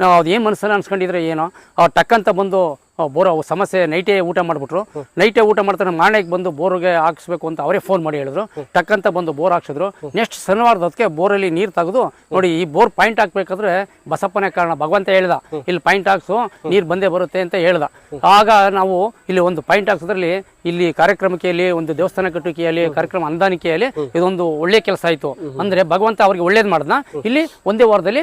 ನಾವು ಅದು ಏನು ಮನಸ್ಸಲ್ಲಿ ಅನ್ಸ್ಕೊಂಡಿದ್ರೆ ಏನೋ ಅವ್ರು ಟಕ್ಕಂತ ಬಂದು ಬೋರ್ ಸಮಸ್ಯೆ ನೈಟೇ ಊಟ ಮಾಡಿಬಿಟ್ರು. ನೈಟೇ ಊಟ ಮಾಡ್ತಾರೆ ಮಾಣೆಗೆ ಬಂದು ಬೋರ್ಗೆ ಹಾಕ್ಸ್ಬೇಕು ಅಂತ ಅವರೇ ಫೋನ್ ಮಾಡಿ ಹೇಳಿದ್ರು. ಟಕ್ಕಂತ ಬಂದು ಬೋರ್ ಹಾಕ್ಸಿದ್ರು. ನೆಕ್ಸ್ಟ್ ಶನಿವಾರದ ಹೊತ್ತಿಗೆ ಬೋರಲ್ಲಿ ನೀರು ತೆಗೆದು ನೋಡಿ ಈ ಬೋರ್ ಪಾಯಿಂಟ್ ಹಾಕ್ಬೇಕಾದ್ರೆ ಬಸಪ್ಪನೇ ಕಾರಣ ಭಗವಂತ ಹೇಳ್ದ. ಇಲ್ಲಿ ಪಾಯಿಂಟ್ ಹಾಕ್ಸು ನೀರು ಬಂದೇ ಬರುತ್ತೆ ಅಂತ ಹೇಳ್ದ. ಆಗ ನಾವು ಇಲ್ಲಿ ಒಂದು ಪಾಯಿಂಟ್ ಹಾಕ್ಸೋದ್ರಲ್ಲಿ ಇಲ್ಲಿ ಕಾರ್ಯಕ್ರಮಕ್ಕೆಯಲ್ಲಿ ಒಂದು ದೇವಸ್ಥಾನ ಕಟ್ಟುವಿಕೆಯಲ್ಲಿ ಕಾರ್ಯಕ್ರಮ ಅಂದಾನಿಕೆಯಲ್ಲಿ ಇದೊಂದು ಒಳ್ಳೆ ಕೆಲಸ ಆಯಿತು. ಅಂದ್ರೆ ಭಗವಂತ ಅವ್ರಿಗೆ ಒಳ್ಳೇದು ಮಾಡ್ದ ಇಲ್ಲಿ ಒಂದೇ ವಾರದಲ್ಲಿ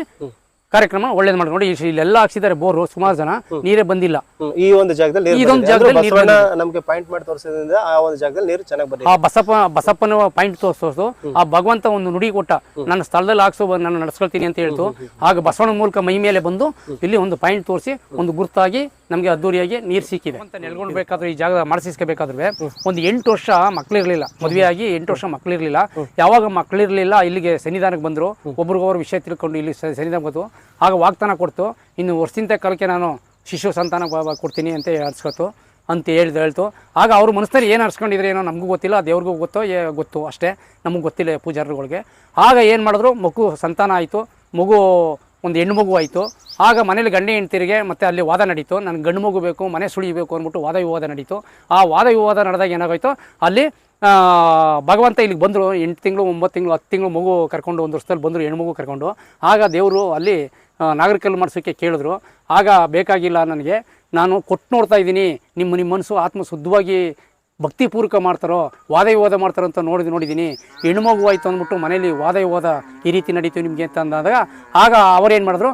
ಕಾರ್ಯಕ್ರಮ ಒಳ್ಳೇದು ಮಾಡಿ ನೋಡಿ ಇಲ್ಲಿ- ಇಲ್ಲೆಲ್ಲ ಹಾಕ್ಸಿದ್ದಾರೆ ಬೋರು ಸುಮಾರು ಜನ. ನೀರೇ ಬಂದಿಲ್ಲ. ಈ ಒಂದು ಜಾಗದಲ್ಲಿ ಇದೊಂದು ಜಾಗದಲ್ಲಿ ನೀರು ಬಸವಣ್ಣ ಪಾಯಿಂಟ್ ಮಾಡಿ ತೋರಿಸೋದ್ರಿಂದ ಆ ಒಂದು ಜಾಗದಲ್ಲಿ ನೀರು ಚೆನ್ನಾಗಿ ಬರುತ್ತೆ ಆ ಬಸಪ್ಪ ಬಸಪ್ಪನ ಪಾಯಿಂಟ್ ತೋರಿಸೋದು. ಆ ಭಗವಂತ ಒಂದು ನುಡಿ ಕೊಟ್ಟ ನನ್ನ ಸ್ಥಳದಲ್ಲಿ ಹಾಕ್ಸೋ ನಾನು ನಡ್ಸ್ಕೊಳ್ತೀನಿ ಅಂತ ಹೇಳ್ತು. ಆಗ ಬಸವಣ್ಣ ಮೂಲಕ ಮೈ ಮೇಲೆ ಬಂದು ಇಲ್ಲಿ ಒಂದು ಪಾಯಿಂಟ್ ತೋರಿಸಿ ಒಂದು ಗುರುತಾಗಿ ನಮಗೆ ಅದ್ದೂರಿಯಾಗಿ ನೀರು ಸಿಕ್ಕಿದೆ. ಅಂತ ಬೇಕಾದ್ರೆ ಈ ಜಾಗ ಮಾಡಿಸ್ಕೋಬೇಕಾದ್ರೆ ಒಂದು ಎಂಟು ವರ್ಷ ಮಕ್ಳಿರ್ಲಿಲ್ಲ. ಮದುವೆ ಆಗಿ ಎಂಟು ವರ್ಷ ಮಕ್ಳಿರ್ಲಿಲ್ಲ. ಯಾವಾಗ ಮಕ್ಳಿರ್ಲಿಲ್ಲ ಇಲ್ಲಿಗೆ ಸನ್ನಿಧಾನಕ್ಕೆ ಬಂದರು ಒಬ್ರಿಗೊಬ್ರು ವಿಷಯ ತಿಳ್ಕೊಂಡು ಇಲ್ಲಿ ಸನ್ನಿಧಾನ ಬಂತು ಆಗ ವಾಗ್ದಾನ ಕೊಡ್ತು. ಇನ್ನು ವರ್ಷದಿಂದ ಕಾಲಕ್ಕೆ ನಾನು ಶಿಶು ಸಂತಾನ ಕೊಡ್ತೀನಿ ಅಂತ ಅರ್ಸ್ಕೊತು ಅಂತ ಹೇಳ್ದು ಹೇಳ್ತು. ಆಗ ಅವ್ರ ಮನಸ್ಸಲ್ಲಿ ಏನು ಅರ್ಸ್ಕೊಂಡಿದ್ರೆ ಏನೋ ನಮಗೂ ಗೊತ್ತಿಲ್ಲ ದೇವ್ರಿಗೂ ಗೊತ್ತೋ ಏ ಗೊತ್ತು ಅಷ್ಟೇ. ನಮಗೆ ಗೊತ್ತಿಲ್ಲ ಪೂಜಾರಿಗಳಿಗೆ. ಆಗ ಏನು ಮಾಡಿದ್ರು ಮಗು ಸಂತಾನ ಆಯಿತು. ಮಗು ಒಂದು ಹೆಣ್ಣು ಮಗು ಆಯಿತು. ಆಗ ಮನೇಲಿ ಗಂಡ ಹೆಂಡ್ತಿರಿಗೆ ಮತ್ತೆ ಅಲ್ಲಿ ವಾದ ನಡೀತು. ನನಗೆ ಗಂಡು ಮಗು ಬೇಕು, ಮನೆ ಸುಳಿಬೇಕು ಅಂದ್ಬಿಟ್ಟು ವಾದ ವಿವಾದ ನಡೀತು. ಆ ವಾದ ವಿವಾದ ನಡೆದಾಗ ಏನಾಗೋಯ್ತು? ಅಲ್ಲಿ ಭಗವಂತ ಇಲ್ಲಿಗೆ ಬಂದರು. ಎಂಟು ತಿಂಗಳು, ಒಂಬತ್ತು ತಿಂಗಳು, ಹತ್ತು ತಿಂಗಳು ಮಗು ಕರ್ಕೊಂಡು ಒಂದು ವರ್ಷದಲ್ಲಿ ಬಂದರು, ಹೆಣ್ಣು ಮಗು ಕರ್ಕೊಂಡು. ಆಗ ದೇವರು ಅಲ್ಲಿ ನಾಗರಿಕಲ್ಲಿ ನಾಗರಿಕಲ್ ಮಾಡಿಸೋಕ್ಕೆ ಕೇಳಿದ್ರು. ಆಗ ಬೇಕಾಗಿಲ್ಲ ನನಗೆ. ನಾನು ಕೊಟ್ಟು ನೋಡ್ತಾ ಇದ್ದೀನಿ. ನಿಮ್ಮ ನಿಮ್ಮ ಮನಸ್ಸು ಆತ್ಮ ಶುದ್ಧವಾಗಿ ಭಕ್ತಿಪೂರ್ವಕ ಮಾಡ್ತಾರೋ ವಾದ ವಿವಾದ ಮಾಡ್ತಾರೋ ಅಂತ ನೋಡಿ ನೋಡಿದ್ದೀನಿ. ಹೆಣ್ಮಗು ಆಯಿತು ಅಂದ್ಬಿಟ್ಟು ಮನೇಲಿ ವಾದ ವಿವಾದ ಈ ರೀತಿ ನಡೀತು ನಿಮಗೆ ಅಂತ ಅಂದಾಗ ಆಗ ಅವರೇನು ಮಾಡಿದ್ರು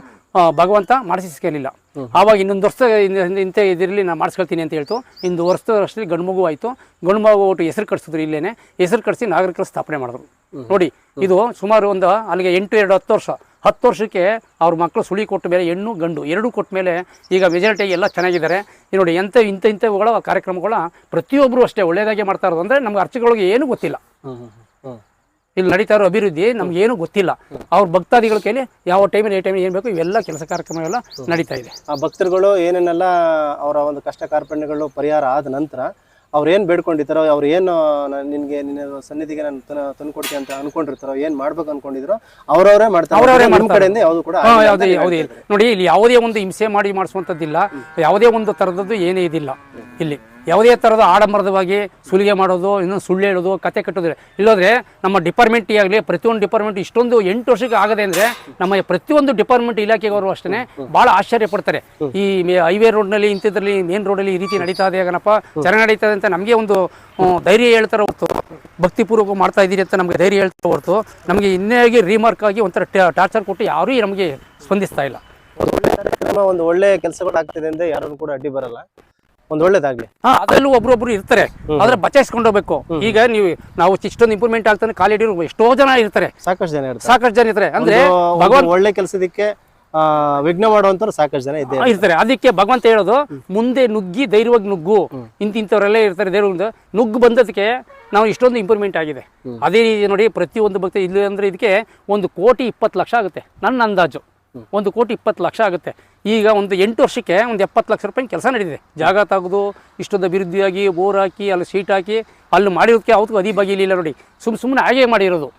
ಭಗವಂತ ಮಾಡಿಸಿಸ್ಕಲಿಲ್ಲ ಆವಾಗ ಇನ್ನೊಂದು ವರ್ಷ ಇಂತ ಇಂಥ ಇದಿರಲಿ ನಾನು ಮಾಡಿಸ್ಕೊಳ್ತೀನಿ ಅಂತ ಹೇಳ್ತು. ಇಂದು ವರ್ಷದಷ್ಟರಲ್ಲಿ ಗಂಡು ಮಗು ಆಯಿತು. ಗಂಡು ಮಗು ಒಟ್ಟು ಹೆಸರು ಕಟ್ಸಿದ್ರು ಇಲ್ಲೇನೆ. ಹೆಸರು ಕಟ್ಸಿ ನಾಗರಿಕರು ಸ್ಥಾಪನೆ ಮಾಡಿದ್ರು. ನೋಡಿ ಇದು ಸುಮಾರು ಒಂದು ಅಲ್ಲಿಗೆ ಎಂಟು ಎರಡು ಹತ್ತು ವರ್ಷ. ಹತ್ತು ವರ್ಷಕ್ಕೆ ಅವ್ರ ಮಕ್ಕಳು ಸುಳಿ ಕೊಟ್ಟ ಮೇಲೆ ಹೆಣ್ಣು ಗಂಡು ಎರಡೂ ಕೊಟ್ಟ ಮೇಲೆ ಈಗ ಮೆಜಾರಿಟಿ ಎಲ್ಲ ಚೆನ್ನಾಗಿದ್ದಾರೆ. ನೋಡಿ ಎಂಥ ಇಂಥ ಇಂಥವುಗಳ ಕಾರ್ಯಕ್ರಮಗಳ ಪ್ರತಿಯೊಬ್ಬರು ಅಷ್ಟೇ ಒಳ್ಳೆಯದಾಗಿ ಮಾಡ್ತಾ ಇರೋದು ಅಂದರೆ ನಮ್ಗೆ ಅರ್ಚಕಗಳಿಗೆ ಏನು ಗೊತ್ತಿಲ್ಲ. ಇಲ್ಲಿ ನಡೀತಾ ಇರೋ ಅಭಿವೃದ್ಧಿ ನಮ್ಗೆ ಏನೂ ಗೊತ್ತಿಲ್ಲ. ಅವ್ರ ಭಕ್ತಾದಿಗಳ ಕೈಲಿ ಯಾವ ಟೈಮಲ್ಲಿ ಯಾವ ಟೈಮಲ್ಲಿ ಏನು ಬೇಕು ಇವೆಲ್ಲ ಕೆಲಸ ಕಾರ್ಯಕ್ರಮ ಎಲ್ಲ ನಡೀತಾ ಇದೆ. ಆ ಭಕ್ತರುಗಳು ಏನೇನೆಲ್ಲ ಅವರ ಒಂದು ಕಷ್ಟ ಕಾರ್ಪಣ್ಯಗಳು ಪರಿಹಾರ ಆದ ನಂತರ ಅವ್ರು ಏನು ಬೇಡ್ಕೊಂಡಿರ್ತಾರೋ ಅವ್ರು ಏನು ನಿನಗೆ ನಿನ್ನ ಸನ್ನಿಧಿಗೆ ನಾನು ತನ್ನ ತಂದ್ಕೊಡ್ತೀನಿ ಅಂತ ಅನ್ಕೊಂಡಿರ್ತಾರೋ ಏನು ಮಾಡ್ಬೇಕು ಅನ್ಕೊಂಡಿದ್ರು ಅವರವರೇ ಮಾಡ್ತಾರೆ. ನಮ್ಮ. ಕಡೆಯಿಂದ ಯಾವುದು ಕೂಡ ಯಾವುದೇ ಯಾವುದೇ ನೋಡಿ ಇಲ್ಲಿ ಯಾವುದೇ ಒಂದು ಹಿಂಸೆ ಮಾಡಿ ಮಾಡಿಸುವಂಥದ್ದಿಲ್ಲ. ಯಾವುದೇ ಒಂದು ಥರದ್ದು ಏನೇ ಇದಿಲ್ಲ. ಇಲ್ಲಿ. ಯಾವುದೇ ಥರದ ಆಡಂಬರದವಾಗಿ ಸುಲಿಗೆ ಮಾಡೋದು ಇನ್ನೊಂದು ಸುಳ್ಳು ಹೇಳೋದು, ಕತೆ ಕಟ್ಟೋದಿಲ್ಲ ಇಲ್ಲೋದ್ರೆ ನಮ್ಮ ಡಿಪಾರ್ಟ್ಮೆಂಟ್ ಆಗಲಿ, ಪ್ರತಿಯೊಂದು ಡಿಪಾರ್ಟ್ಮೆಂಟ್ ಇಷ್ಟೊಂದು ಎಂಟು ವರ್ಷಕ್ಕೆ ಆಗದೆ ಅಂದರೆ ನಮ್ಮ ಪ್ರತಿಯೊಂದು ಡಿಪಾರ್ಟ್ಮೆಂಟ್ ಇಲಾಖೆಗವರು ಅಷ್ಟೇ ಭಾಳ ಆಶ್ಚರ್ಯ ಪಡ್ತಾರೆ. ಈ ಹೈವೇ ರೋಡ್ನಲ್ಲಿ, ಇಂಥದ್ರಲ್ಲಿ, ಮೇನ್ ರೋಡಲ್ಲಿ ಈ ರೀತಿ ನಡೀತಾ ಇದೆ ಏನಪ್ಪ ಚೆನ್ನಾಗಿ ನಡೀತಾ ಅಂತ ನಮಗೆ ಒಂದು ಧೈರ್ಯ ಹೇಳ್ತಾರೆ ಹೊರತು, ಭಕ್ತಿಪೂರ್ವಕ ಮಾಡ್ತಾ ಇದ್ದೀರಿ ಅಂತ ನಮಗೆ ಧೈರ್ಯ ಹೇಳ್ತಾರೆ ಹೊರತು, ನಮಗೆ ಇನ್ನೇಗೆ ರಿಮಾರ್ಕ್ ಆಗಿ ಒಂಥರ ಟಾರ್ಚರ್ ಕೊಟ್ಟು ಯಾರೂ ನಮಗೆ ಸ್ಪಂದಿಸ್ತಾ ಇಲ್ಲ. ಒಂದು ಒಳ್ಳೆ ಕೆಲಸಗಳು ಆಗ್ತಿದೆ ಅಂದ್ರೆ ಯಾರು ಕೂಡ ಅಡ್ಡಿ ಬರಲ್ಲ. ಒಂದು ಒಳ್ಳೇದಾಗ್ಲಿ. ಹಾ ಅದರಲ್ಲೂ ಒಬ್ರೊಬ್ರು ಇರ್ತಾರೆ. ಆದ್ರೆ ಬಚಾಯಿಸ್ಕೊಂಡು ಹೋಗ್ಬೇಕು ಈಗ ನೀವು ನಾವು ಇಷ್ಟೊಂದು ಇಂಪ್ರೂವ್ಮೆಂಟ್ ಆಗ್ತಾನೆ ಕಾಲಿಡಿರು ಎಷ್ಟೋ ಜನ ಇರ್ತಾರೆ. ಸಾಕಷ್ಟು ಜನ ಇರ್ತಾರೆ. ಸಾಕಷ್ಟು ಜನ ಇರ್ತಾರೆ. ಅಂದ್ರೆ ಭಗವಂತ ಒಳ್ಳೆ ಕೆಲಸದಕ್ಕೆ ವಿಘ್ನ ಮಾಡುವಂತ ಸಾಕಷ್ಟು ಜನ ಇದ್ದಾರೆ ಇರ್ತಾರೆ. ಅದಕ್ಕೆ ಭಗವಂತ ಹೇಳೋದು ಮುಂದೆ ನುಗ್ಗಿ ಧೈರ್ಯವಾಗಿ ನುಗ್ಗು. ಇಂತಿಂಥವರೆಲ್ಲ ಇರ್ತಾರೆ ಧೈರ್ಯ ನುಗ್ಗು ಬಂದದಕ್ಕೆ ನಾವು ಇಷ್ಟೊಂದು ಇಂಪ್ರೂವ್ಮೆಂಟ್ ಆಗಿದೆ. ಅದೇ ರೀತಿ ನೋಡಿ ಪ್ರತಿಯೊಂದು ಭಕ್ತಿ ಇಲ್ಲಿ ಅಂದ್ರೆ ಇದಕ್ಕೆ ಒಂದು ಕೋಟಿ ಇಪ್ಪತ್ತು ಲಕ್ಷ ಆಗುತ್ತೆ. ನನ್ನ ಅಂದಾಜು. ಒಂದು ಕೋಟಿ ಇಪ್ಪತ್ತು ಲಕ್ಷ ಆಗುತ್ತೆ. ಈಗ ಒಂದು ಎಂಟು ವರ್ಷಕ್ಕೆ ಒಂದು ಎಪ್ಪತ್ತು ಲಕ್ಷ ರೂಪಾಯಿ ಕೆಲಸ ನಡೆದಿದೆ ಜಾಗ ತೆಗೆದು ಇಷ್ಟೊಂದು ಅಭಿವೃದ್ಧಿಯಾಗಿ ಬೋರ್ ಹಾಕಿ ಅಲ್ಲಿ ಸೀಟ್ ಹಾಕಿ ಅಲ್ಲಿ ಮಾಡಿರೋದಕ್ಕೆ ಅವತ್ತು ಅದಿ ಬಗೆಯಲಿಲ್ಲ ನೋಡಿ. ಸುಮ್ ಸುಮ್ಮನೆ ಹಾಗೆ ಮಾಡಿರೋದು.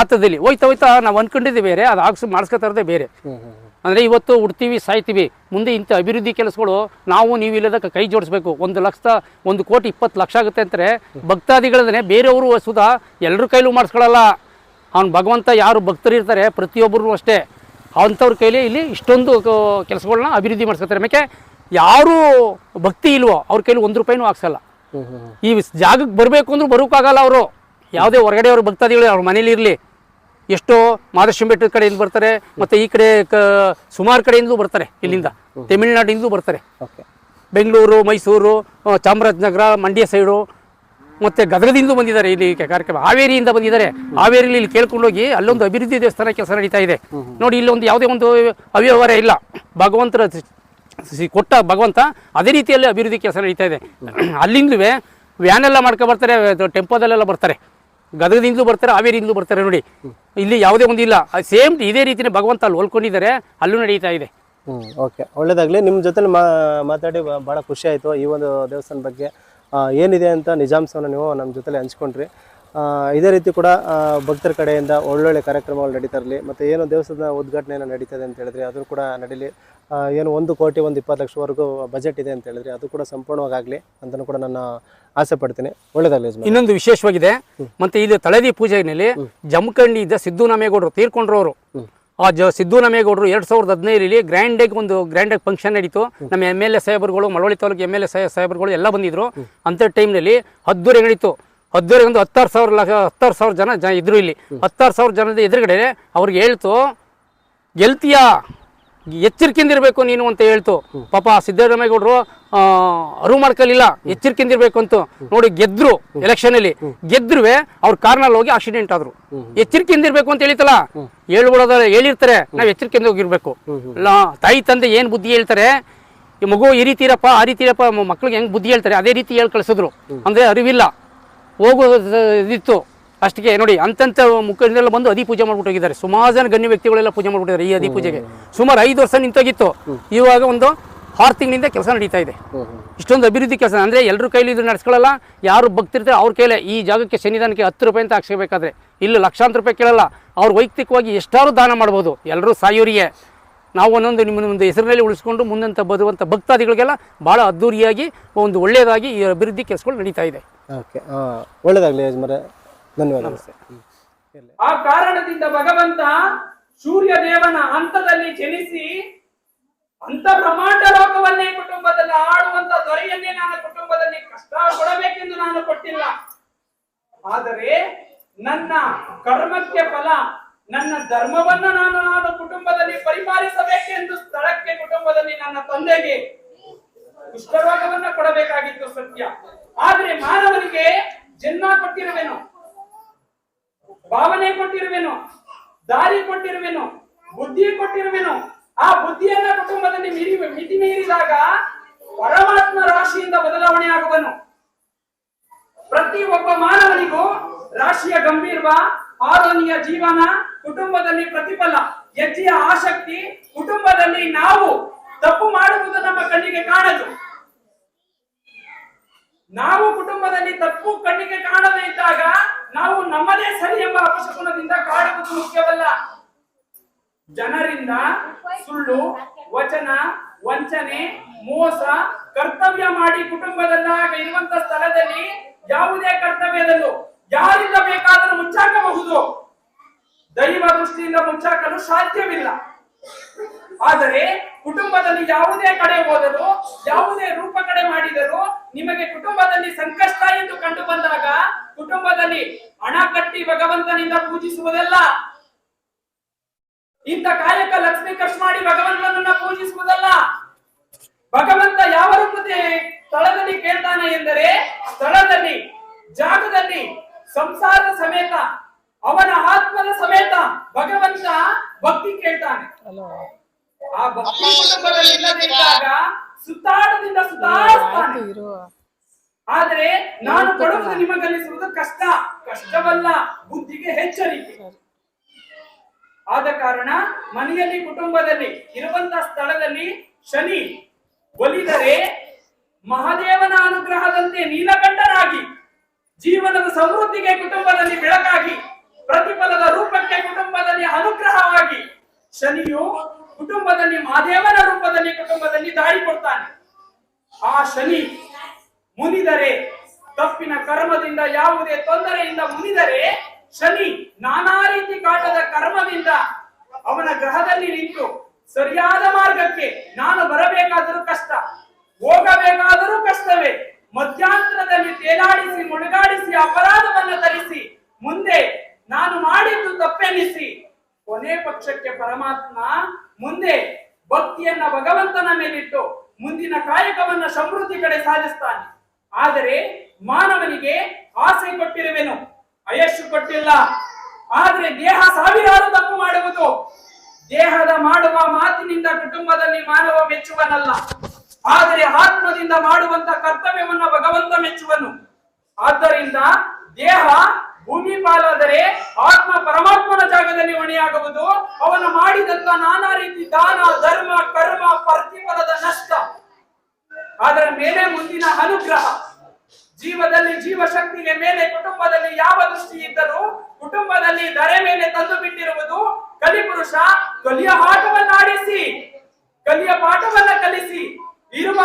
ಆತದಲ್ಲಿ ಹೋಯ್ತಾ ಹೋಯ್ತಾ ನಾವು ಅನ್ಕೊಂಡಿದ್ದೆ ಬೇರೆ ಅದು ಆಗ್ಸ್ ಮಾಡಿಸ್ಕೊತಾರದೇ ಬೇರೆ. ಅಂದರೆ ಇವತ್ತು ಹುಡ್ತೀವಿ ಸಾಯ್ತೀವಿ ಮುಂದೆ ಇಂಥ ಅಭಿವೃದ್ಧಿ ಕೆಲಸಗಳು ನಾವು ನೀವು ಇಲ್ಲದಕ್ಕೆ ಕೈ ಜೋಡಿಸ್ಬೇಕು. ಒಂದು ಲಕ್ಷ ಒಂದು ಕೋಟಿ ಇಪ್ಪತ್ತು ಲಕ್ಷ ಆಗುತ್ತೆ ಅಂತಾರೆ. ಭಕ್ತಾದಿಗಳನ್ನೇ ಬೇರೆಯವರು ಸುಧಾ ಎಲ್ಲರೂ ಕೈಲೂ ಮಾಡಿಸ್ಕೊಳ್ಳಲ್ಲ ಅವ್ನು ಭಗವಂತ ಯಾರು ಭಕ್ತರು ಇರ್ತಾರೆ ಪ್ರತಿಯೊಬ್ಬರು ಅಷ್ಟೇ. ಅಂಥವ್ರ ಕೈಲಿ ಇಲ್ಲಿ ಇಷ್ಟೊಂದು ಕೆಲಸಗಳನ್ನ ಅಭಿವೃದ್ಧಿ ಮಾಡಿಸ್ಕೊತಾರೆ. ಯಾಕೆ ಯಾರು ಭಕ್ತಿ ಇಲ್ವೋ ಅವ್ರ ಕೈಲಿ ಒಂದು ರೂಪಾಯಿನೂ ಹಾಕ್ಸಲ್ಲ ಈ ಜಾಗಕ್ಕೆ ಬರಬೇಕು ಅಂದ್ರೂ ಬರೋಕ್ಕಾಗಲ್ಲ ಅವರು. ಯಾವುದೇ ಹೊರಗಡೆಯವರು ಭಕ್ತಾದಿಗಳು ಅವ್ರ ಮನೇಲಿ ಇರಲಿ. ಎಷ್ಟೋ ಮಾದೇಶ್ವರ ಬೆಟ್ಟದ ಕಡೆಯಿಂದ ಬರ್ತಾರೆ ಮತ್ತೆ ಈ ಕಡೆ ಕ ಸುಮಾರು ಕಡೆಯಿಂದಲೂ ಬರ್ತಾರೆ ಇಲ್ಲಿಂದ. ತಮಿಳ್ನಾಡಿಂದಲೂ ಬರ್ತಾರೆ. ಬೆಂಗಳೂರು ಮೈಸೂರು ಚಾಮರಾಜನಗರ ಮಂಡ್ಯ ಸೈಡು ಮತ್ತೆ ಗದಗದಿಂದ ಬಂದಿದ್ದಾರೆ ಇಲ್ಲಿ ಕಾರ್ಯಕ್ರಮ. ಹಾವೇರಿಯಿಂದ ಬಂದಿದ್ದಾರೆ. ಹಾವೇರಿಲಿ ಇಲ್ಲಿ ಕೇಳ್ಕೊಂಡೋಗಿ ಅಲ್ಲೊಂದು ಅಭಿವೃದ್ಧಿ ದೇವಸ್ಥಾನ ಕೆಲಸ ನಡೀತಾ ಇದೆ. ನೋಡಿ ಇಲ್ಲೊಂದು ಯಾವುದೇ ಒಂದು ಅವ್ಯವಹಾರ ಇಲ್ಲ. ಭಗವಂತರ ಕೊಟ್ಟ ಭಗವಂತ ಅದೇ ರೀತಿಯಲ್ಲಿ ಅಭಿವೃದ್ಧಿ ಕೆಲಸ ನಡೀತಾ ಇದೆ. ಅಲ್ಲಿಂದಲೂ ವ್ಯಾನ್ ಎಲ್ಲ ಮಾಡ್ಕೊ ಬರ್ತಾರೆ ಟೆಂಪೋದಲ್ಲೆಲ್ಲ ಬರ್ತಾರೆ. ಗದಗದಿಂದಲೂ ಬರ್ತಾರೆ ಹಾವೇರಿಯಿಂದಲೂ ಬರ್ತಾರೆ ನೋಡಿ. ಇಲ್ಲಿ ಯಾವುದೇ ಒಂದು ಇಲ್ಲ. ಸೇಮ್ ಇದೇ ರೀತಿಯೇ ಭಗವಂತ ಅಲ್ಲಿ ಹೊಲ್ಕೊಂಡಿದ್ದಾರೆ ಅಲ್ಲೂ ನಡೀತಾ ಇದೆ. ಹ್ಞೂ ಓಕೆ ಒಳ್ಳೇದಾಗಲಿ. ನಿಮ್ಮ ಜೊತೆ ಮಾತಾಡಿ ಭಾಳ ಖುಷಿ ಆಯಿತು ಈ ಒಂದು ದೇವಸ್ಥಾನ ಬಗ್ಗೆ. ಏನಿದೆ ಅಂತ ನಿಜಾಂಶವನ್ನು ನೀವು ನಮ್ಮ ಜೊತೆಲಿ ಹಂಚ್ಕೊಂಡ್ರಿ. ಇದೇ ರೀತಿ ಕೂಡ ಭಕ್ತರ ಕಡೆಯಿಂದ ಒಳ್ಳೊಳ್ಳೆ ಕಾರ್ಯಕ್ರಮಗಳು ನಡೀತಾ ಇರಲಿ ಮತ್ತು ಏನು ದೇವಸ್ಥಾನದ ಏನೋ ನಡೀತದೆ ಅಂತ ಹೇಳಿದ್ರೆ ಅದು ಕೂಡ ನಡೀಲಿ. ಏನು ಒಂದು ಕೋಟಿ ಒಂದು ಇಪ್ಪತ್ತು ಲಕ್ಷವರೆಗೂ ಬಜೆಟ್ ಇದೆ ಅಂತ ಹೇಳಿದ್ರೆ ಅದು ಕೂಡ ಸಂಪೂರ್ಣವಾಗಿ ಆಗಲಿ ಅಂತಲೂ ಕೂಡ ನಾನು ಆಸೆ ಪಡ್ತೀನಿ. ಒಳ್ಳೇದಾಗಲಿ ಇನ್ನೊಂದು ವಿಶೇಷವಾಗಿದೆ ಮತ್ತು ಇದು ತಳದಿ ಪೂಜೆಯಲ್ಲಿ ಜಮಖಂಡಿ ಇದ್ದ ಸಿದ್ದು ನಮೇಗೌಡರು ತೀರ್ಕೊಂಡ್ರವರು. ಆ ಜ ಸಿದ್ದು ನಮೇಗೌಡರು ಎರಡು ಸಾವಿರದ ಹದಿನೈದರಲ್ಲಿ ಗ್ರ್ಯಾಂಡಾಗಿ ಒಂದು ಗ್ರ್ಯಾಂಡಾಗಿ ಫಂಕ್ಷನ್ ನಡೀತು. ನಮ್ಮ ಎಂ ಎಲ್ ಎ ಸಾಹೇಬರುಗಳು, ಮಳವಳ್ಳಿ ತಾಲೂಕು ಎಂ ಎಲ್ ಎ ಸಾಹೇಬರುಗಳು ಎಲ್ಲ ಬಂದಿದ್ರು. ಅಂಥ ಟೈಮ್ನಲ್ಲಿ ಹದ್ದೂರಿ ನಡೀತು. ಹದ್ದೂರಿಗೆ ಒಂದು ಹತ್ತಾರು ಸಾವಿರ ಲಕ್ಷ, ಹತ್ತಾರು ಸಾವಿರ ಜನ ಜನ ಇದ್ರು ಇಲ್ಲಿ. ಹತ್ತಾರು ಸಾವಿರ ಜನದ ಎದುರುಗಡೆ ಅವ್ರಿಗೆ ಹೇಳ್ತು, ಗೆಲ್ತೀಯಾ? ಎಚ್ಚರಿಕೆಯಿಂದಿರ್ಬೇಕು ನೀನು ಅಂತ ಹೇಳ್ತು. ಪಾಪ ಸಿದ್ದರಾಮೇಗೌಡರು ಅರಿವು ಎಚ್ಚರಿಕೆಯಿಂದ ಇರಬೇಕು ಅಂತ ನೋಡಿ ಗೆದ್ರು ಎಲೆಕ್ಷನ್ ಅಲ್ಲಿ ಗೆದ್ರುವೆ ಅವ್ರ ಕಾರ್ನಲ್ಲಿ ಹೋಗಿ ಆಕ್ಸಿಡೆಂಟ್ ಆದ್ರು. ಎಚ್ಚರಿಕೆಯಿಂದ ಇರಬೇಕು ಅಂತ ಹೇಳಿತಲ್ಲ? ಹೇಳ್ಬಿಡೋದ ಹೇಳಿರ್ತಾರೆ. ನಾವ್ ಎಚ್ಚರಿಕೆಯಿಂದ ಹೋಗಿರ್ಬೇಕು. ತಾಯಿ ತಂದೆ ಏನ್ ಬುದ್ಧಿ ಹೇಳ್ತಾರೆ? ಈ ಮಗು ಈ ರೀತಿ ಇರಪ್ಪ, ಆ ರೀತಿ ಇರಪ್ಪ, ಮಕ್ಳಿಗೆ ಹೆಂಗ್ ಬುದ್ಧಿ ಹೇಳ್ತಾರೆ? ಅದೇ ರೀತಿ ಹೇಳಿ ಕಳಿಸಿದ್ರು. ಅಂದ್ರೆ ಅರಿವಿಲ್ಲ. ಹೋಗೋ ಅಷ್ಟಿಗೆ ನೋಡಿ ಅಂತಂತ ಮುಖಂಡರೆಲ್ಲ ಬಂದು ಅದಿ ಪೂಜೆ ಮಾಡ್ಬಿಟ್ಟು ಹೋಗಿದ್ದಾರೆ. ಸುಮಾರು ಜನ ಗಣ್ಯ ವ್ಯಕ್ತಿಗಳೆಲ್ಲ ಪೂಜೆ ಮಾಡ್ಬಿಟ್ಟಿದ್ದಾರೆ ಈ ಅದಿ ಪೂಜೆಗೆ. ಸುಮಾರು ಐದು ವರ್ಷ ನಿಂತೋಗಿತ್ತು. ಇವಾಗ ಒಂದು ಆರು ತಿಂಗಳಿಂದ ಕೆಲಸ ನಡೀತಾ ಇದೆ. ಇಷ್ಟೊಂದು ಅಭಿವೃದ್ಧಿ ಕೆಲಸ. ಅಂದ್ರೆ ಎಲ್ಲರ ಕೈಲಿ ಇದು ನಡೆಸ್ಕೊಳ್ಳಲ್ಲ. ಯಾರು ಭಕ್ತಿರ್ತಾರೆ ಅವ್ರ ಕೈಲೇ. ಈ ಜಾಗಕ್ಕೆ ಸನ್ನಿಧಾನಕ್ಕೆ ಹತ್ತು ರೂಪಾಯಿ ಅಂತ ಹಾಕ್ಸ್ಬೇಕಾದ್ರೆ ಇಲ್ಲಿ ಲಕ್ಷಾಂತರ ರೂಪಾಯಿ ಕೇಳಲ್ಲ. ಅವ್ರು ವೈಯಕ್ತಿಕವಾಗಿ ಎಷ್ಟಾರು ದಾನ ಮಾಡ್ಬೋದು. ಎಲ್ಲರೂ ಸಾಯೋರಿಗೆ ನಾವು ಒಂದೊಂದು ನಿಮ್ಮ ಒಂದು ಹೆಸರಿನಲ್ಲಿ ಉಳಿಸ್ಕೊಂಡು ಮುಂದಂತ ಬರುವಂಥ ಭಕ್ತಾದಿಗಳಿಗೆಲ್ಲ ಭಾಳ ಅದ್ದೂರಿಯಾಗಿ ಒಂದು ಒಳ್ಳೆಯದಾಗಿ ಈ ಅಭಿವೃದ್ಧಿ ಕೆಲಸಗಳು ನಡೀತಾ ಇದೆ. ಓಕೆ. ಒಳ್ಳೆಯದಾಗಲಿ ಯಜಮಾನ್ರೆ. ಧನ್ಯವಾದಗಳು ಆ ಕಾರಣದಿಂದ ಭಗವಂತ ಸೂರ್ಯ ದೇವನ ಹಂತದಲ್ಲಿ ಜನಿಸಿ ಅಂತ ಬ್ರಹ್ಮಾಂಡ ಲೋಕವನ್ನೇ ಕುಟುಂಬದಲ್ಲಿ ಆಡುವಂತ ದೊರೆಯನ್ನೇ ನಾನು ಕುಟುಂಬದಲ್ಲಿ ಕಷ್ಟ ಕೊಡಬೇಕೆಂದು ನಾನು ಕೊಟ್ಟಿಲ್ಲ. ಆದರೆ ನನ್ನ ಕರ್ಮಕ್ಕೆ ಫಲ ನನ್ನ ಧರ್ಮವನ್ನ ನಾನು ನಾನು ಕುಟುಂಬದಲ್ಲಿ ಪರಿಪಾಲಿಸಬೇಕೆಂದು ಸ್ಥಳಕ್ಕೆ ಕುಟುಂಬದಲ್ಲಿ ನನ್ನ ತಂದೆಗೆ ಕುಷ್ಠರೋಗವನ್ನ ಕೊಡಬೇಕಾಗಿತ್ತು ಸತ್ಯ. ಆದ್ರೆ ಮಾನವನಿಗೆ ಜನ್ಮ ಕೊಟ್ಟಿರುವೆನು. ಭಾವನೆ ಕೊಟ್ಟಿರುವೆನು, ದಾರಿ ಕೊಟ್ಟಿರುವೆನು, ಬುದ್ಧಿ ಕೊಟ್ಟಿರುವೆನು. ಆ ಬುದ್ಧಿಯನ್ನ ಕುಟುಂಬದಲ್ಲಿ ಮೀರಿ, ಮಿತಿ ಮೀರಿದಾಗ ಪರಮಾತ್ಮ ರಾಶಿಯಿಂದ ಬದಲಾವಣೆ ಆಗುವನು. ಪ್ರತಿ ಒಬ್ಬ ಮಾನವನಿಗೂ ರಾಶಿಯ ಗಂಭೀರ್ವ ಆರೋನಿಯ ಜೀವನ, ಕುಟುಂಬದಲ್ಲಿ ಪ್ರತಿಫಲ ಹೆಜ್ಜೆಯ ಆಸಕ್ತಿ, ಕುಟುಂಬದಲ್ಲಿ ನಾವು ತಪ್ಪು ಮಾಡುವುದು ನಮ್ಮ ಕಣ್ಣಿಗೆ ಕಾಣದು. ನಾವು ಕುಟುಂಬದಲ್ಲಿ ತಪ್ಪು ಕಣ್ಣಿಗೆ ಕಾಣದೇ ಇದ್ದಾಗ ನಾವು ನಮ್ಮದೇ ಸರಿ ಎಂಬ ಅಪಶಕುನದಿಂದ ಕಾಡುವುದು ಮುಖ್ಯವಲ್ಲ. ಜನರಿಂದ ಸುಳ್ಳು, ವಚನ, ವಂಚನೆ, ಮೋಸ, ಕರ್ತವ್ಯ ಮಾಡಿ ಕುಟುಂಬದಲ್ಲಾಗ ಇರುವಂತ ಸ್ಥಳದಲ್ಲಿ ಯಾವುದೇ ಕರ್ತವ್ಯದಲ್ಲೂ ಯಾರಿಂದ ಬೇಕಾದರೂ ಮುಚ್ಚಾಕಬಹುದು. ದೈವ ದೃಷ್ಟಿಯಿಂದ ಮುಚ್ಚಾಕಲು ಸಾಧ್ಯವಿಲ್ಲ. ಆದರೆ ಕುಟುಂಬದಲ್ಲಿ ಯಾವುದೇ ಕಡೆ ಹೋದರು, ಯಾವುದೇ ರೂಪ ಕಡೆ ಮಾಡಿದರೂ ನಿಮಗೆ ಕುಟುಂಬದಲ್ಲಿ ಸಂಕಷ್ಟ ಎಂದು ಕಂಡು ಬಂದಾಗ ಕುಟುಂಬದಲ್ಲಿ ಹಣ ಕಟ್ಟಿ ಭಗವಂತನಿಂದ ಪೂಜಿಸುವುದಲ್ಲ. ಇಂಥ ಕಾಯಕ ಲಕ್ಷ್ಮಿ ಖರ್ಚು ಮಾಡಿ ಭಗವಂತನನ್ನ ಪೂಜಿಸುವುದಲ್ಲ. ಭಗವಂತ ಯಾವ ರೂಪದ ಸ್ಥಳದಲ್ಲಿ ಕೇಳ್ತಾನೆ ಎಂದರೆ ಸ್ಥಳದಲ್ಲಿ, ಜಾಗದಲ್ಲಿ ಸಂಸಾರದ ಸಮೇತ, ಅವನ ಆತ್ಮದ ಸಮೇತ ಭಗವಂತ ಭಕ್ತಿ ಕೇಳ್ತಾನೆ. ಆ ಭಕ್ತಿ ಕುಟುಂಬದಲ್ಲಿ ಇಲ್ಲದಿದ್ದಾಗ ಸುತ್ತಾಡದಿಂದ ಸುತ್ತಾಡಿಸ್ತಾನೆ. ಆದ್ರೆ ನಾನು ಕೊಡುವುದು ನಿಮಗನ್ನಿಸುವುದು ಕಷ್ಟ. ಕಷ್ಟವಲ್ಲ ಬುದ್ಧಿಗೆ ಹೆಚ್ಚರಿಕೆ ಆದ ಕಾರಣ ಮನೆಯಲ್ಲಿ ಕುಟುಂಬದಲ್ಲಿ ಇರುವಂತ ಸ್ಥಳದಲ್ಲಿ ಶನಿ ಒಲಿದರೆ ಮಹಾದೇವನ ಅನುಗ್ರಹದಂತೆ ನೀಲಕಂಠನಾಗಿ ಜೀವನದ ಸಮೃದ್ಧಿಗೆ ಕುಟುಂಬದಲ್ಲಿ ಬೆಳಕಾಗಿ ಪ್ರತಿಫಲದ ರೂಪಕ್ಕೆ ಕುಟುಂಬದಲ್ಲಿ ಅನುಗ್ರಹವಾಗಿ ಶನಿಯು ಕುಟುಂಬದಲ್ಲಿ ಮಹಾದೇವನ ರೂಪದಲ್ಲಿ ಕುಟುಂಬದಲ್ಲಿ ದಾರಿ ಕೊಡ್ತಾನೆ. ಆ ಶನಿ ಮುನಿದರೆ, ತಪ್ಪಿನ ಕರ್ಮದಿಂದ ಯಾವುದೇ ತೊಂದರೆಯಿಂದ ಮುನಿದರೆ, ಶನಿ ನಾನಾ ರೀತಿ ಕಾಟದ ಕರ್ಮದಿಂದ ಅವನ ಗ್ರಹದಲ್ಲಿ ನಿಂತು ಸರಿಯಾದ ಮಾರ್ಗಕ್ಕೆ ನಾನು ಬರಬೇಕಾದರೂ ಕಷ್ಟ, ಹೋಗಬೇಕಾದರೂ ಕಷ್ಟವೇ. ಮಧ್ಯಾಂತರದಲ್ಲಿ ತೇಲಾಡಿಸಿ, ಮುಳುಗಾಡಿಸಿ, ಅಪರಾಧವನ್ನು ತರಿಸಿ, ಮುಂದೆ ನಾನು ಮಾಡಿದ್ದು ತಪ್ಪೆನಿಸಿ. ಕೊನೆ ಪಕ್ಷಕ್ಕೆ ಪರಮಾತ್ಮ ಮುಂದೆ ಭಕ್ತಿಯನ್ನ ಭಗವಂತನ ಮೇಲಿಟ್ಟು ಮುಂದಿನ ಕಾಯಕವನ್ನ ಸಮೃದ್ಧಿ ಕಡೆ ಸಾಧಿಸ್ತಾನೆ. ಆದರೆ ಮಾನವನಿಗೆ ಆಸೆ ಕೊಟ್ಟಿರುವೆನು. ಅಯಸ್ಸು ಕೊಟ್ಟಿಲ್ಲ. ಆದ್ರೆ ದೇಹ ಸಾವಿರಾರು ತಪ್ಪು ಮಾಡುವುದು. ದೇಹದ ಮಾಡುವ ಮಾತಿನಿಂದ ಕುಟುಂಬದಲ್ಲಿ ಮಾನವ ಮೆಚ್ಚುವನಲ್ಲ. ಆದರೆ ಆತ್ಮದಿಂದ ಮಾಡುವಂತ ಕರ್ತವ್ಯವನ್ನ ಭಗವಂತ ಮೆಚ್ಚುವನು. ಆದ್ದರಿಂದ ದೇಹ ಭೂಮಿ ಪಾಲಾದರೆ ಆತ್ಮ ಪರಮಾತ್ಮನ ಜಾಗದಲ್ಲಿ ಹೊಣೆಯಾಗುವುದು. ಅವನು ಮಾಡಿದಂತ ನಾನಾ ರೀತಿ ದಾನ, ಧರ್ಮ, ಕರ್ಮ, ಪ್ರತಿಫಲದ ನಷ್ಟ. ಅದರ ಮೇಲೆ ಮುಂದಿನ ಅನುಗ್ರಹ. ಜೀವದಲ್ಲಿ ಜೀವಶಕ್ತಿಗೆ ಮೇಲೆ ಕುಟುಂಬದಲ್ಲಿ ಯಾವ ದೃಷ್ಟಿ ಇದ್ದರೂ ಕುಟುಂಬದಲ್ಲಿ ಧರೆ ಮೇಲೆ ತಂದು ಬಿಟ್ಟಿರುವುದು. ಕಲಿಪುರುಷ, ಕಲಿಯ ಆಟವನ್ನಾಡಿಸಿ ಕಲಿಯ ಪಾಠವನ್ನ ಕಲಿಸಿ, ಇರುವ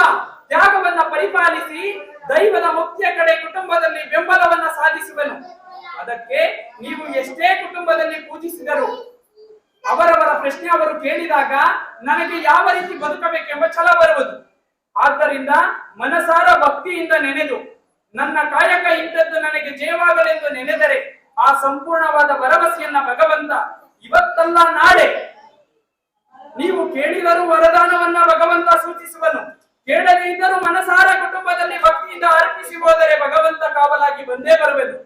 ತ್ಯಾಗವನ್ನ ಪರಿಪಾಲಿಸಿ, ದೈವದ ಮುಖ್ಯ ಕಡೆ ಕುಟುಂಬದಲ್ಲಿ ಬೆಂಬಲವನ್ನ ಸಾಧಿಸುವನು. ಅದಕ್ಕೆ ನೀವು ಎಷ್ಟೇ ಕುಟುಂಬದಲ್ಲಿ ಪೂಜಿಸಿದರು ಅವರವರ ಪ್ರಶ್ನೆ ಅವರು ಕೇಳಿದಾಗ ನನಗೆ ಯಾವ ರೀತಿ ಬದುಕಬೇಕೆಂಬ ಛಲ ಬರುವುದು. ಆದ್ದರಿಂದ ಮನಸಾರ ಭಕ್ತಿಯಿಂದ ನೆನೆದು, ನನ್ನ ಕಾಯಕ ಇಂಥದ್ದು ನನಗೆ ಜಯವಾಗಲೆಂದು ನೆನೆದರೆ ಆ ಸಂಪೂರ್ಣವಾದ ಭರವಸೆಯನ್ನ ಭಗವಂತ ಇವತ್ತಲ್ಲ ನಾಳೆ. ನೀವು ಕೇಳಿದರೂ ವರದಾನವನ್ನ ಭಗವಂತ ಸೂಚಿಸುವನು. ಕೇಳದೇ ಇದ್ದರೂ ಮನಸಾರ ಕುಟುಂಬದಲ್ಲಿ ಭಕ್ತಿಯಿಂದ ಅರ್ಪಿಸಿ ಹೋದರೆ ಭಗವಂತ ಕಾವಲಾಗಿ ಬಂದೇ ಬರುವೆನು.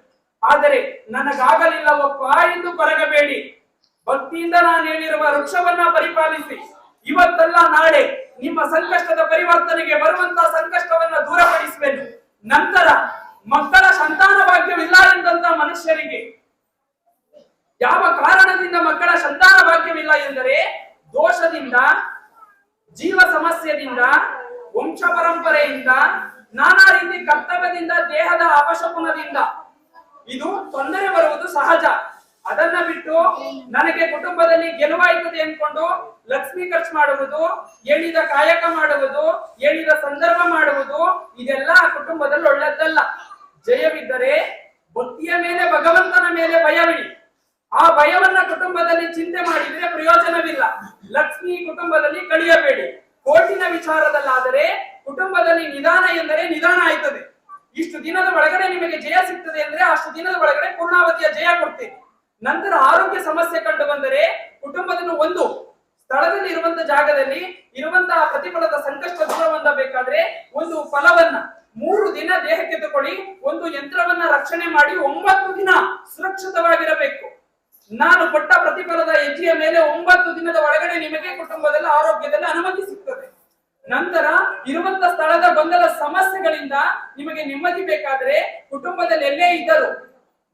ಆದರೆ ನನಗಾಗಲಿಲ್ಲವಪ್ಪ ಎಂದು ಕೊರಗಬೇಡಿ. ಭಕ್ತಿಯಿಂದ ನಾನು ಹೇಳಿರುವ ವೃಕ್ಷವನ್ನ ಪರಿಪಾಲಿಸಿ. ಇವತ್ತಲ್ಲ ನಾಳೆ ನಿಮ್ಮ ಸಂಕಷ್ಟದ ಪರಿವರ್ತನೆಗೆ ಬರುವಂತಹ ಸಂಕಷ್ಟವನ್ನ ದೂರಪಡಿಸುವೆನು. ನಂತರ ಮಕ್ಕಳ ಸಂತಾನ ಭಾಗ್ಯವಿಲ್ಲ ಎಂದಂತ ಮನುಷ್ಯರಿಗೆ ಯಾವ ಕಾರಣದಿಂದ ಮಕ್ಕಳ ಸಂತಾನ ಭಾಗ್ಯವಿಲ್ಲ ಎಂದರೆ ದೋಷದಿಂದ, ಜೀವ ಸಮಸ್ಯೆಯಿಂದ, ವಂಶ ಪರಂಪರೆಯಿಂದ, ನಾನಾ ರೀತಿ ಕರ್ತವ್ಯದಿಂದ, ದೇಹದ ಅಪಶಕುನದಿಂದ. ಇದು ತೊಂದರೆ ಬರುವುದು ಸಹಜ. ಅದನ್ನ ಬಿಟ್ಟು ನನಗೆ ಕುಟುಂಬದಲ್ಲಿ ಗೆಲುವಾಯ್ತದೆ ಅನ್ಕೊಂಡು ಲಕ್ಷ್ಮಿ ಖರ್ಚು ಮಾಡುವುದು ಹೇಳಿದ ಕಾಯಕ ಮಾಡುವುದು ಹೇಳಿದ ಸಂದರ್ಭ ಮಾಡುವುದು, ಇದೆಲ್ಲ ಕುಟುಂಬದಲ್ಲಿ ಒಳ್ಳೆದ್ದಲ್ಲ ಜಯವಿದ್ದರೆ ಭಕ್ತಿಯ ಮೇಲೆ, ಭಗವಂತನ ಮೇಲೆ ಭಯವಿಡಿ. ಆ ಭಯವನ್ನ ಕುಟುಂಬದಲ್ಲಿ ಚಿಂತೆ ಮಾಡಿದ್ರೆ ಪ್ರಯೋಜನವಿಲ್ಲ. ಲಕ್ಷ್ಮಿ ಕುಟುಂಬದಲ್ಲಿ ಕಳಿಯಬೇಡಿ. ಕೋರ್ಟಿನ ವಿಚಾರದಲ್ಲಾದರೆ ಕುಟುಂಬದಲ್ಲಿ ನಿಧಾನ ಎಂದರೆ ನಿಧಾನ ಆಯ್ತದೆ. ಇಷ್ಟು ದಿನದ ಒಳಗಡೆ ನಿಮಗೆ ಜಯ ಸಿಗ್ತದೆ ಅಂದ್ರೆ ಅಷ್ಟು ದಿನದ ಒಳಗಡೆ ಪೂರ್ಣಾವಧಿಯ ಜಯ ಕೊಡ್ತೇನೆ. ನಂತರ ಆರೋಗ್ಯ ಸಮಸ್ಯೆ ಕಂಡು ಬಂದರೆ ಕುಟುಂಬದನ್ನು ಒಂದು, ಸ್ಥಳದಲ್ಲಿ ಇರುವಂತ ಜಾಗದಲ್ಲಿ ಇರುವಂತಹ ಪ್ರತಿಫಲದ ಸಂಕಷ್ಟ ದೂರ ಹೊಂದಬೇಕಾದ್ರೆ ಒಂದು ಫಲವನ್ನ ಮೂರು ದಿನ ದೇಹಕ್ಕೆ ತಗೊಳ್ಳಿ ಒಂದು ಯಂತ್ರವನ್ನ ರಕ್ಷಣೆ ಮಾಡಿ ಒಂಬತ್ತು ದಿನ ಸುರಕ್ಷಿತವಾಗಿರಬೇಕು. ನಾನು ಕೊಟ್ಟ ಪ್ರತಿಫಲದ ಹೆಜ್ಜೆಯ ಮೇಲೆ ಒಂಬತ್ತು ದಿನದ ಒಳಗಡೆ ನಿಮಗೆ ಕುಟುಂಬದಲ್ಲಿ ಆರೋಗ್ಯದಲ್ಲಿ ಅನುಮತಿ ಸಿಗ್ತದೆ. ನಂತರ ಇರುವಂತ ಸ್ಥಳದ ಗೊಂದಲ ಸಮಸ್ಯೆಗಳಿಂದ ನಿಮಗೆ ನೆಮ್ಮದಿ ಬೇಕಾದ್ರೆ ಕುಟುಂಬದಲ್ಲಿ ಎಲ್ಲೇ ಇದ್ದರು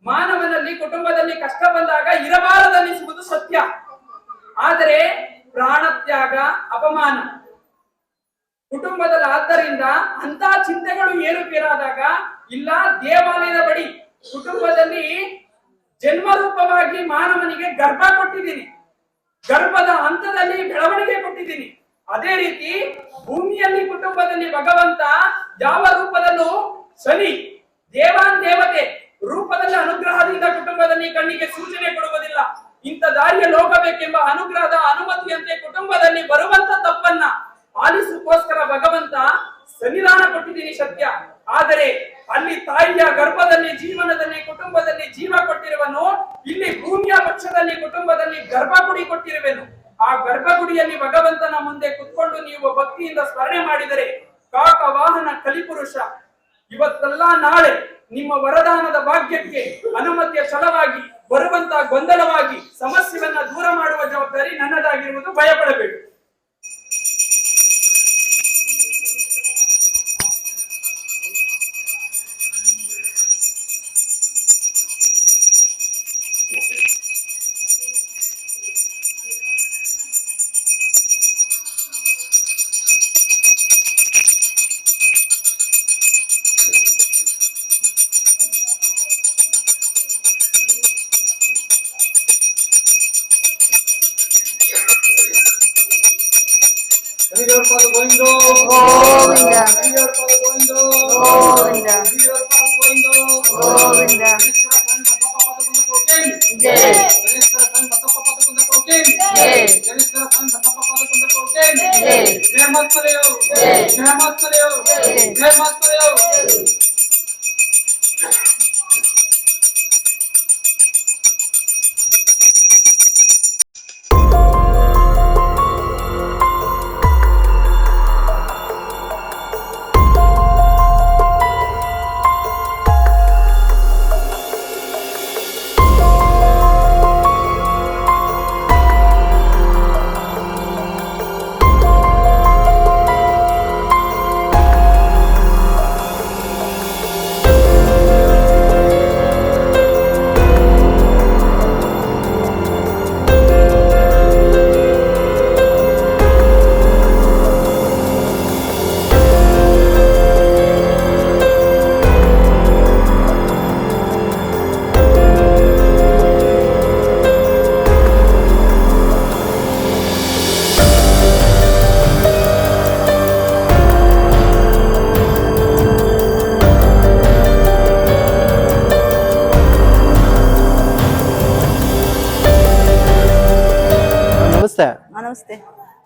ಮಾನವನಲ್ಲಿ ಕುಟುಂಬದಲ್ಲಿ ಕಷ್ಟ ಬಂದಾಗ ಇರಬಾರದನ್ನಿಸುವುದು ಸತ್ಯ. ಆದರೆ ಪ್ರಾಣತ್ಯಾಗ ಅಪಮಾನ ಕುಟುಂಬದಲ್ಲಿ ಆದ್ದರಿಂದ ಅಂತ ಚಿಂತೆಗಳು ಏರುಪೇರಾದಾಗ ಇಲ್ಲ, ದೇವಾಲಯದ ಬಳಿ ಕುಟುಂಬದಲ್ಲಿ ಜನ್ಮರೂಪವಾಗಿ ಮಾನವನಿಗೆ ಗರ್ಭ ಕೊಟ್ಟಿದ್ದೀನಿ. ಗರ್ಭದ ಹಂತದಲ್ಲಿ ಬೆಳವಣಿಗೆ ಕೊಟ್ಟಿದ್ದೀನಿ. ಅದೇ ರೀತಿ ಭೂಮಿಯಲ್ಲಿ ಕುಟುಂಬದಲ್ಲಿ ಭಗವಂತ ಯಾವ ರೂಪದಲ್ಲೂ ಶನಿ, ದೇವಾನ್ ದೇವತೆ ರೂಪದಲ್ಲಿ ಅನುಗ್ರಹದಿಂದ ಕುಟುಂಬದಲ್ಲಿ ಕಣ್ಣಿಗೆ ಸೂಚನೆ ಕೊಡುವುದಿಲ್ಲ. ಇಂಥ ದಾರಿಯಲ್ಲಿ ಹೋಗಬೇಕೆಂಬ ಅನುಗ್ರಹದ ಅನುಮತಿಯಂತೆ ಕುಟುಂಬದಲ್ಲಿ ಬರುವಂತ ತಪ್ಪನ್ನ ಆಲಿಸಕ್ಕೋಸ್ಕರ ಭಗವಂತ ಸನ್ನಿಧಾನ ಕೊಟ್ಟಿದ್ದೀನಿ ಸತ್ಯ ಆದರೆ ಅಲ್ಲಿ ತಾಯಿಯ ಗರ್ಭದಲ್ಲಿ ಜೀವನದಲ್ಲಿ ಕುಟುಂಬದಲ್ಲಿ ಜೀವ ಕೊಟ್ಟಿರುವನು ಇಲ್ಲಿ ಭೂಮಿಯ ಪಕ್ಷದಲ್ಲಿ ಕುಟುಂಬದಲ್ಲಿ ಗರ್ಭಗುಡಿ ಕೊಟ್ಟಿರುವೆನು ಆ ಗರ್ಭಗುಡಿಯಲ್ಲಿ ಭಗವಂತನ ಮುಂದೆ ಕುತ್ಕೊಂಡು ನೀವು ಭಕ್ತಿಯಿಂದ ಸ್ಮರಣೆ ಮಾಡಿದರೆ ಕಾಕ ವಾಹನ ಕಲಿಪುರುಷ. ಇವತ್ತಲ್ಲ ನಾಳೆ ನಿಮ್ಮ ವರದಾನದ ಭಾಗ್ಯಕ್ಕೆ ಅನುಮತಿಯ ಛಲವಾಗಿ ಬರುವಂತ ಗೊಂದಲವಾಗಿ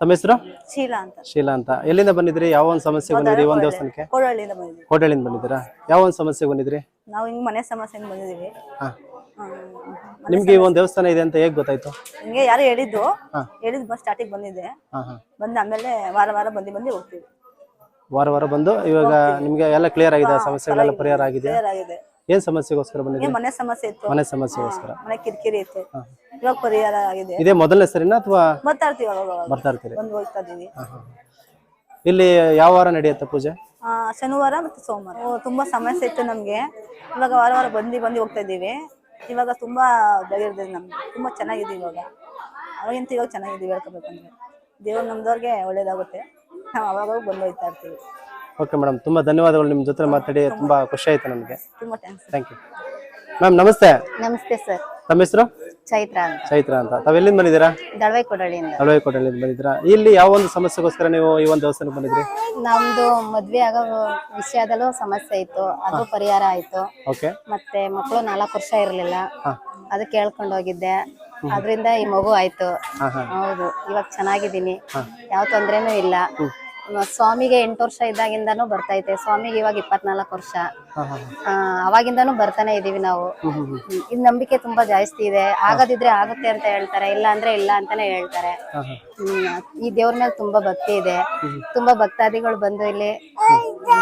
ತಮ್ಮ ಹೆಸರು? ಶೀಲಾ ಅಂತ. ಶೀಲಾ ಅಂತ. ಎಲ್ಲಿಂದ ಬಂದಿದ್ರಿ? ಯಾವ ಒಂದು ಸಮಸ್ಯೆ ಬಂದಿದ್ರಿ? ಈ ಒಂದು ದೇವಸ್ಥಾನಕ್ಕೆ ಕೋಡಹಳ್ಳಿಯಿಂದ ಬಂದಿದ್ವಿ. ಹೋಟೆಲಿಂದ ಬಂದಿದ್ದೀರಾ? ಯಾವ ಒಂದು ಸಮಸ್ಯೆ ಬಂದಿದ್ರಿ? ನಾವು ಹಿಂಗ್ ಮನೆ ಸಮಸ್ಯೆಯಿಂದ ಬಂದಿದೀವಿ ಹಾ. ನಿಮ್ಗೆ ಈ ಒಂದು ದೇವಸ್ಥಾನ ಇದೆ ಅಂತ ಹೇಗ್ ಗೊತ್ತಾಯ್ತು? ಹಿಂಗೆ ಯಾರು ಹೇಳಿದ್ದು ಹೇಳಿದ್ ಬಸ್ ಸ್ಟಾರ್ಟಿಂಗ್ ಬಂದಿದೆ ಹಾ ಹಾ. ಬಂದು ಆಮೇಲೆ ವಾರ ವಾರ ಬಂದು ಬಂದು ಹೋಗ್ತೀವಿ. ವಾರ ವಾರ ಬಂದು ಇವಾಗ ನಿಮ್ಗೆ ಎಲ್ಲ ಕ್ಲಿಯರ್ ಆಗಿದೆ ಸಮಸ್ಯೆಗಳೆಲ್ಲ ಪರಿಹಾರ ಆಗಿದೆ. ಕ್ಲಿಯರ್ ಆಗಿದೆ. ಏನ್ ಸಮಸ್ಯೆಗೋಸ್ಕರ ಬಂದಿದೆ ಮನೆ ಸಮಸ್ಯೆ ಇತ್ತು. ಮನೆ ಸಮಸ್ಯೆಗೋಸ್ಕರ. ಮನೆ ಕಿರಿಕಿರಿ ಇತ್ತು. ಇವಾಗ ಪರಿಹಾರ ಆಗಿದೆ? ಇದೇ ಮೊದಲನೇ ಸರಿನಾ ಅಥವಾ ಬರ್ತಾ ಇರ್ತೀವಿ ಅವಾಗ ಅವಾಗ ಬರ್ತಾ ಇರ್ತೀವಿ ಬಂದು ಹೋಗ್ತಾ ಇದೀವಿ ಇಲ್ಲಿ ಯಾವ ವಾರ ನಡೆಯುತ್ತೆ ಪೂಜೆ? ಆ, ಶನಿವಾರ ಮತ್ತು ಸೋಮವಾರ. ಓ, ತುಂಬಾ ಸಮಸ್ಯೆ ಇತ್ತು ನಮ್ಗೆ. ಇವಾಗ ವಾರ ವಾರ ಬಂದು ಬಂದು ಹೋಗ್ತಾ ಇದ್ದೀವಿ. ಇವಾಗ ತುಂಬಾ ಬೆಳೆದಿದೆ ನಮ್ಗೆ ತುಂಬಾ ಚೆನ್ನಾಗಿದೆ ಇವಾಗ. ಅವಾಗಿಂತ ಇವಾಗ ಚೆನ್ನಾಗಿದೆ ಹೇಳ್ಕೋಬೇಕಂದ್ರೆ ದೇವ್ರು ನಮ್ದವ್ರಿಗೆ ಒಳ್ಳೇದಾಗುತ್ತೆ. ನಾವು ಅವಾಗ ಬಂದು ಹೋಗ್ತಾ ಇರ್ತೀವಿ. ಓಕೆ ಮೇಡಮ್ ತುಂಬಾ ಧನ್ಯವಾದಗಳು. ನಿಮ್ಮ ಜೊತೆ ಮಾತಾಡಿ ತುಂಬಾ ಖುಷಿ ಆಯ್ತು ನಮಗೆ. ತುಂಬಾ ಥ್ಯಾಂಕ್ಸ್ ಥ್ಯಾಂಕ್ ಯು ಮ್ಯಾಮ್ ನಮಸ್ತೆ. ನಮಸ್ತೆ ಸರ್ ತಮ್ಮ ಹೆಸರು? ಚೈತ್ರ ಅಂತ. ಚೈತ್ರ ಅಂತ. ತಾವ್ ಎಲ್ಲಿಂದ ಬಂದಿದ್ದೀರಾ? ದಳವೈ ಅಳವೆಕೋಟೆಯಿಂದ ಬಂದಿದ್ದೀರಾ? ಇಲ್ಲಿ ಯಾವ ಒಂದು ಸಮಸ್ಯೆಗೋಸ್ಕರ ನೀವು ಈ ಒಂದು ದೇವಸ್ಥಾನಕ್ಕೆ ಬಂದಿದ್ರಿ? ನಮ್ದು ಮದ್ವೆ ಆಗೋ ವಿಷಯದಲ್ಲೂ ಸಮಸ್ಯೆ ಇತ್ತು. ಅದು ಪರಿಹಾರ ಆಯ್ತು. ಓಕೆ ಮತ್ತೆ ಮಕ್ಕಳು ನಾಲ್ಕು ವರ್ಷ ಇರ್ಲಿಲ್ಲ. ಅದು ಹೇಳ್ಕೊಂಡು ಹೋಗಿದ್ದೆ. ಅದರಿಂದ ಈ ಮಗು ಆಯ್ತು. ಹೌದು. ಇವಾಗ ಚೆನ್ನಾಗಿದ್ದೀನಿ. ಯಾವ ತೊಂದ್ರೆನೂ ಇಲ್ಲ. ಸ್ವಾಮಿಗೆ ಎಂಟು ವರ್ಷ ಇದ್ದಾಗಿಂದನೂ ಬರ್ತೈತೆ ಸ್ವಾಮಿಗೆ ಇವಾಗ ಇಪ್ಪತ್ನಾಲ್ಕು ವರ್ಷ. ಅವಾಗಿಂದಾನು ಬರ್ತಾನೆ ಇದೀವಿ ನಾವು. ಇದ್ ನಂಬಿಕೆ ತುಂಬಾ ಜಾಸ್ತಿ ಇದೆ. ಆಗದಿದ್ರೆ ಆಗುತ್ತೆ ಅಂತ ಹೇಳ್ತಾರೆ ಇಲ್ಲ ಅಂದ್ರೆ ಇಲ್ಲ ಅಂತಾನೆ ಹೇಳ್ತಾರೆ. ಈ ದೇವ್ರ ಮೇಲೆ ತುಂಬಾ ಭಕ್ತಿ ಇದೆ. ತುಂಬಾ ಭಕ್ತಾದಿಗಳು ಬಂದು ಇಲ್ಲಿ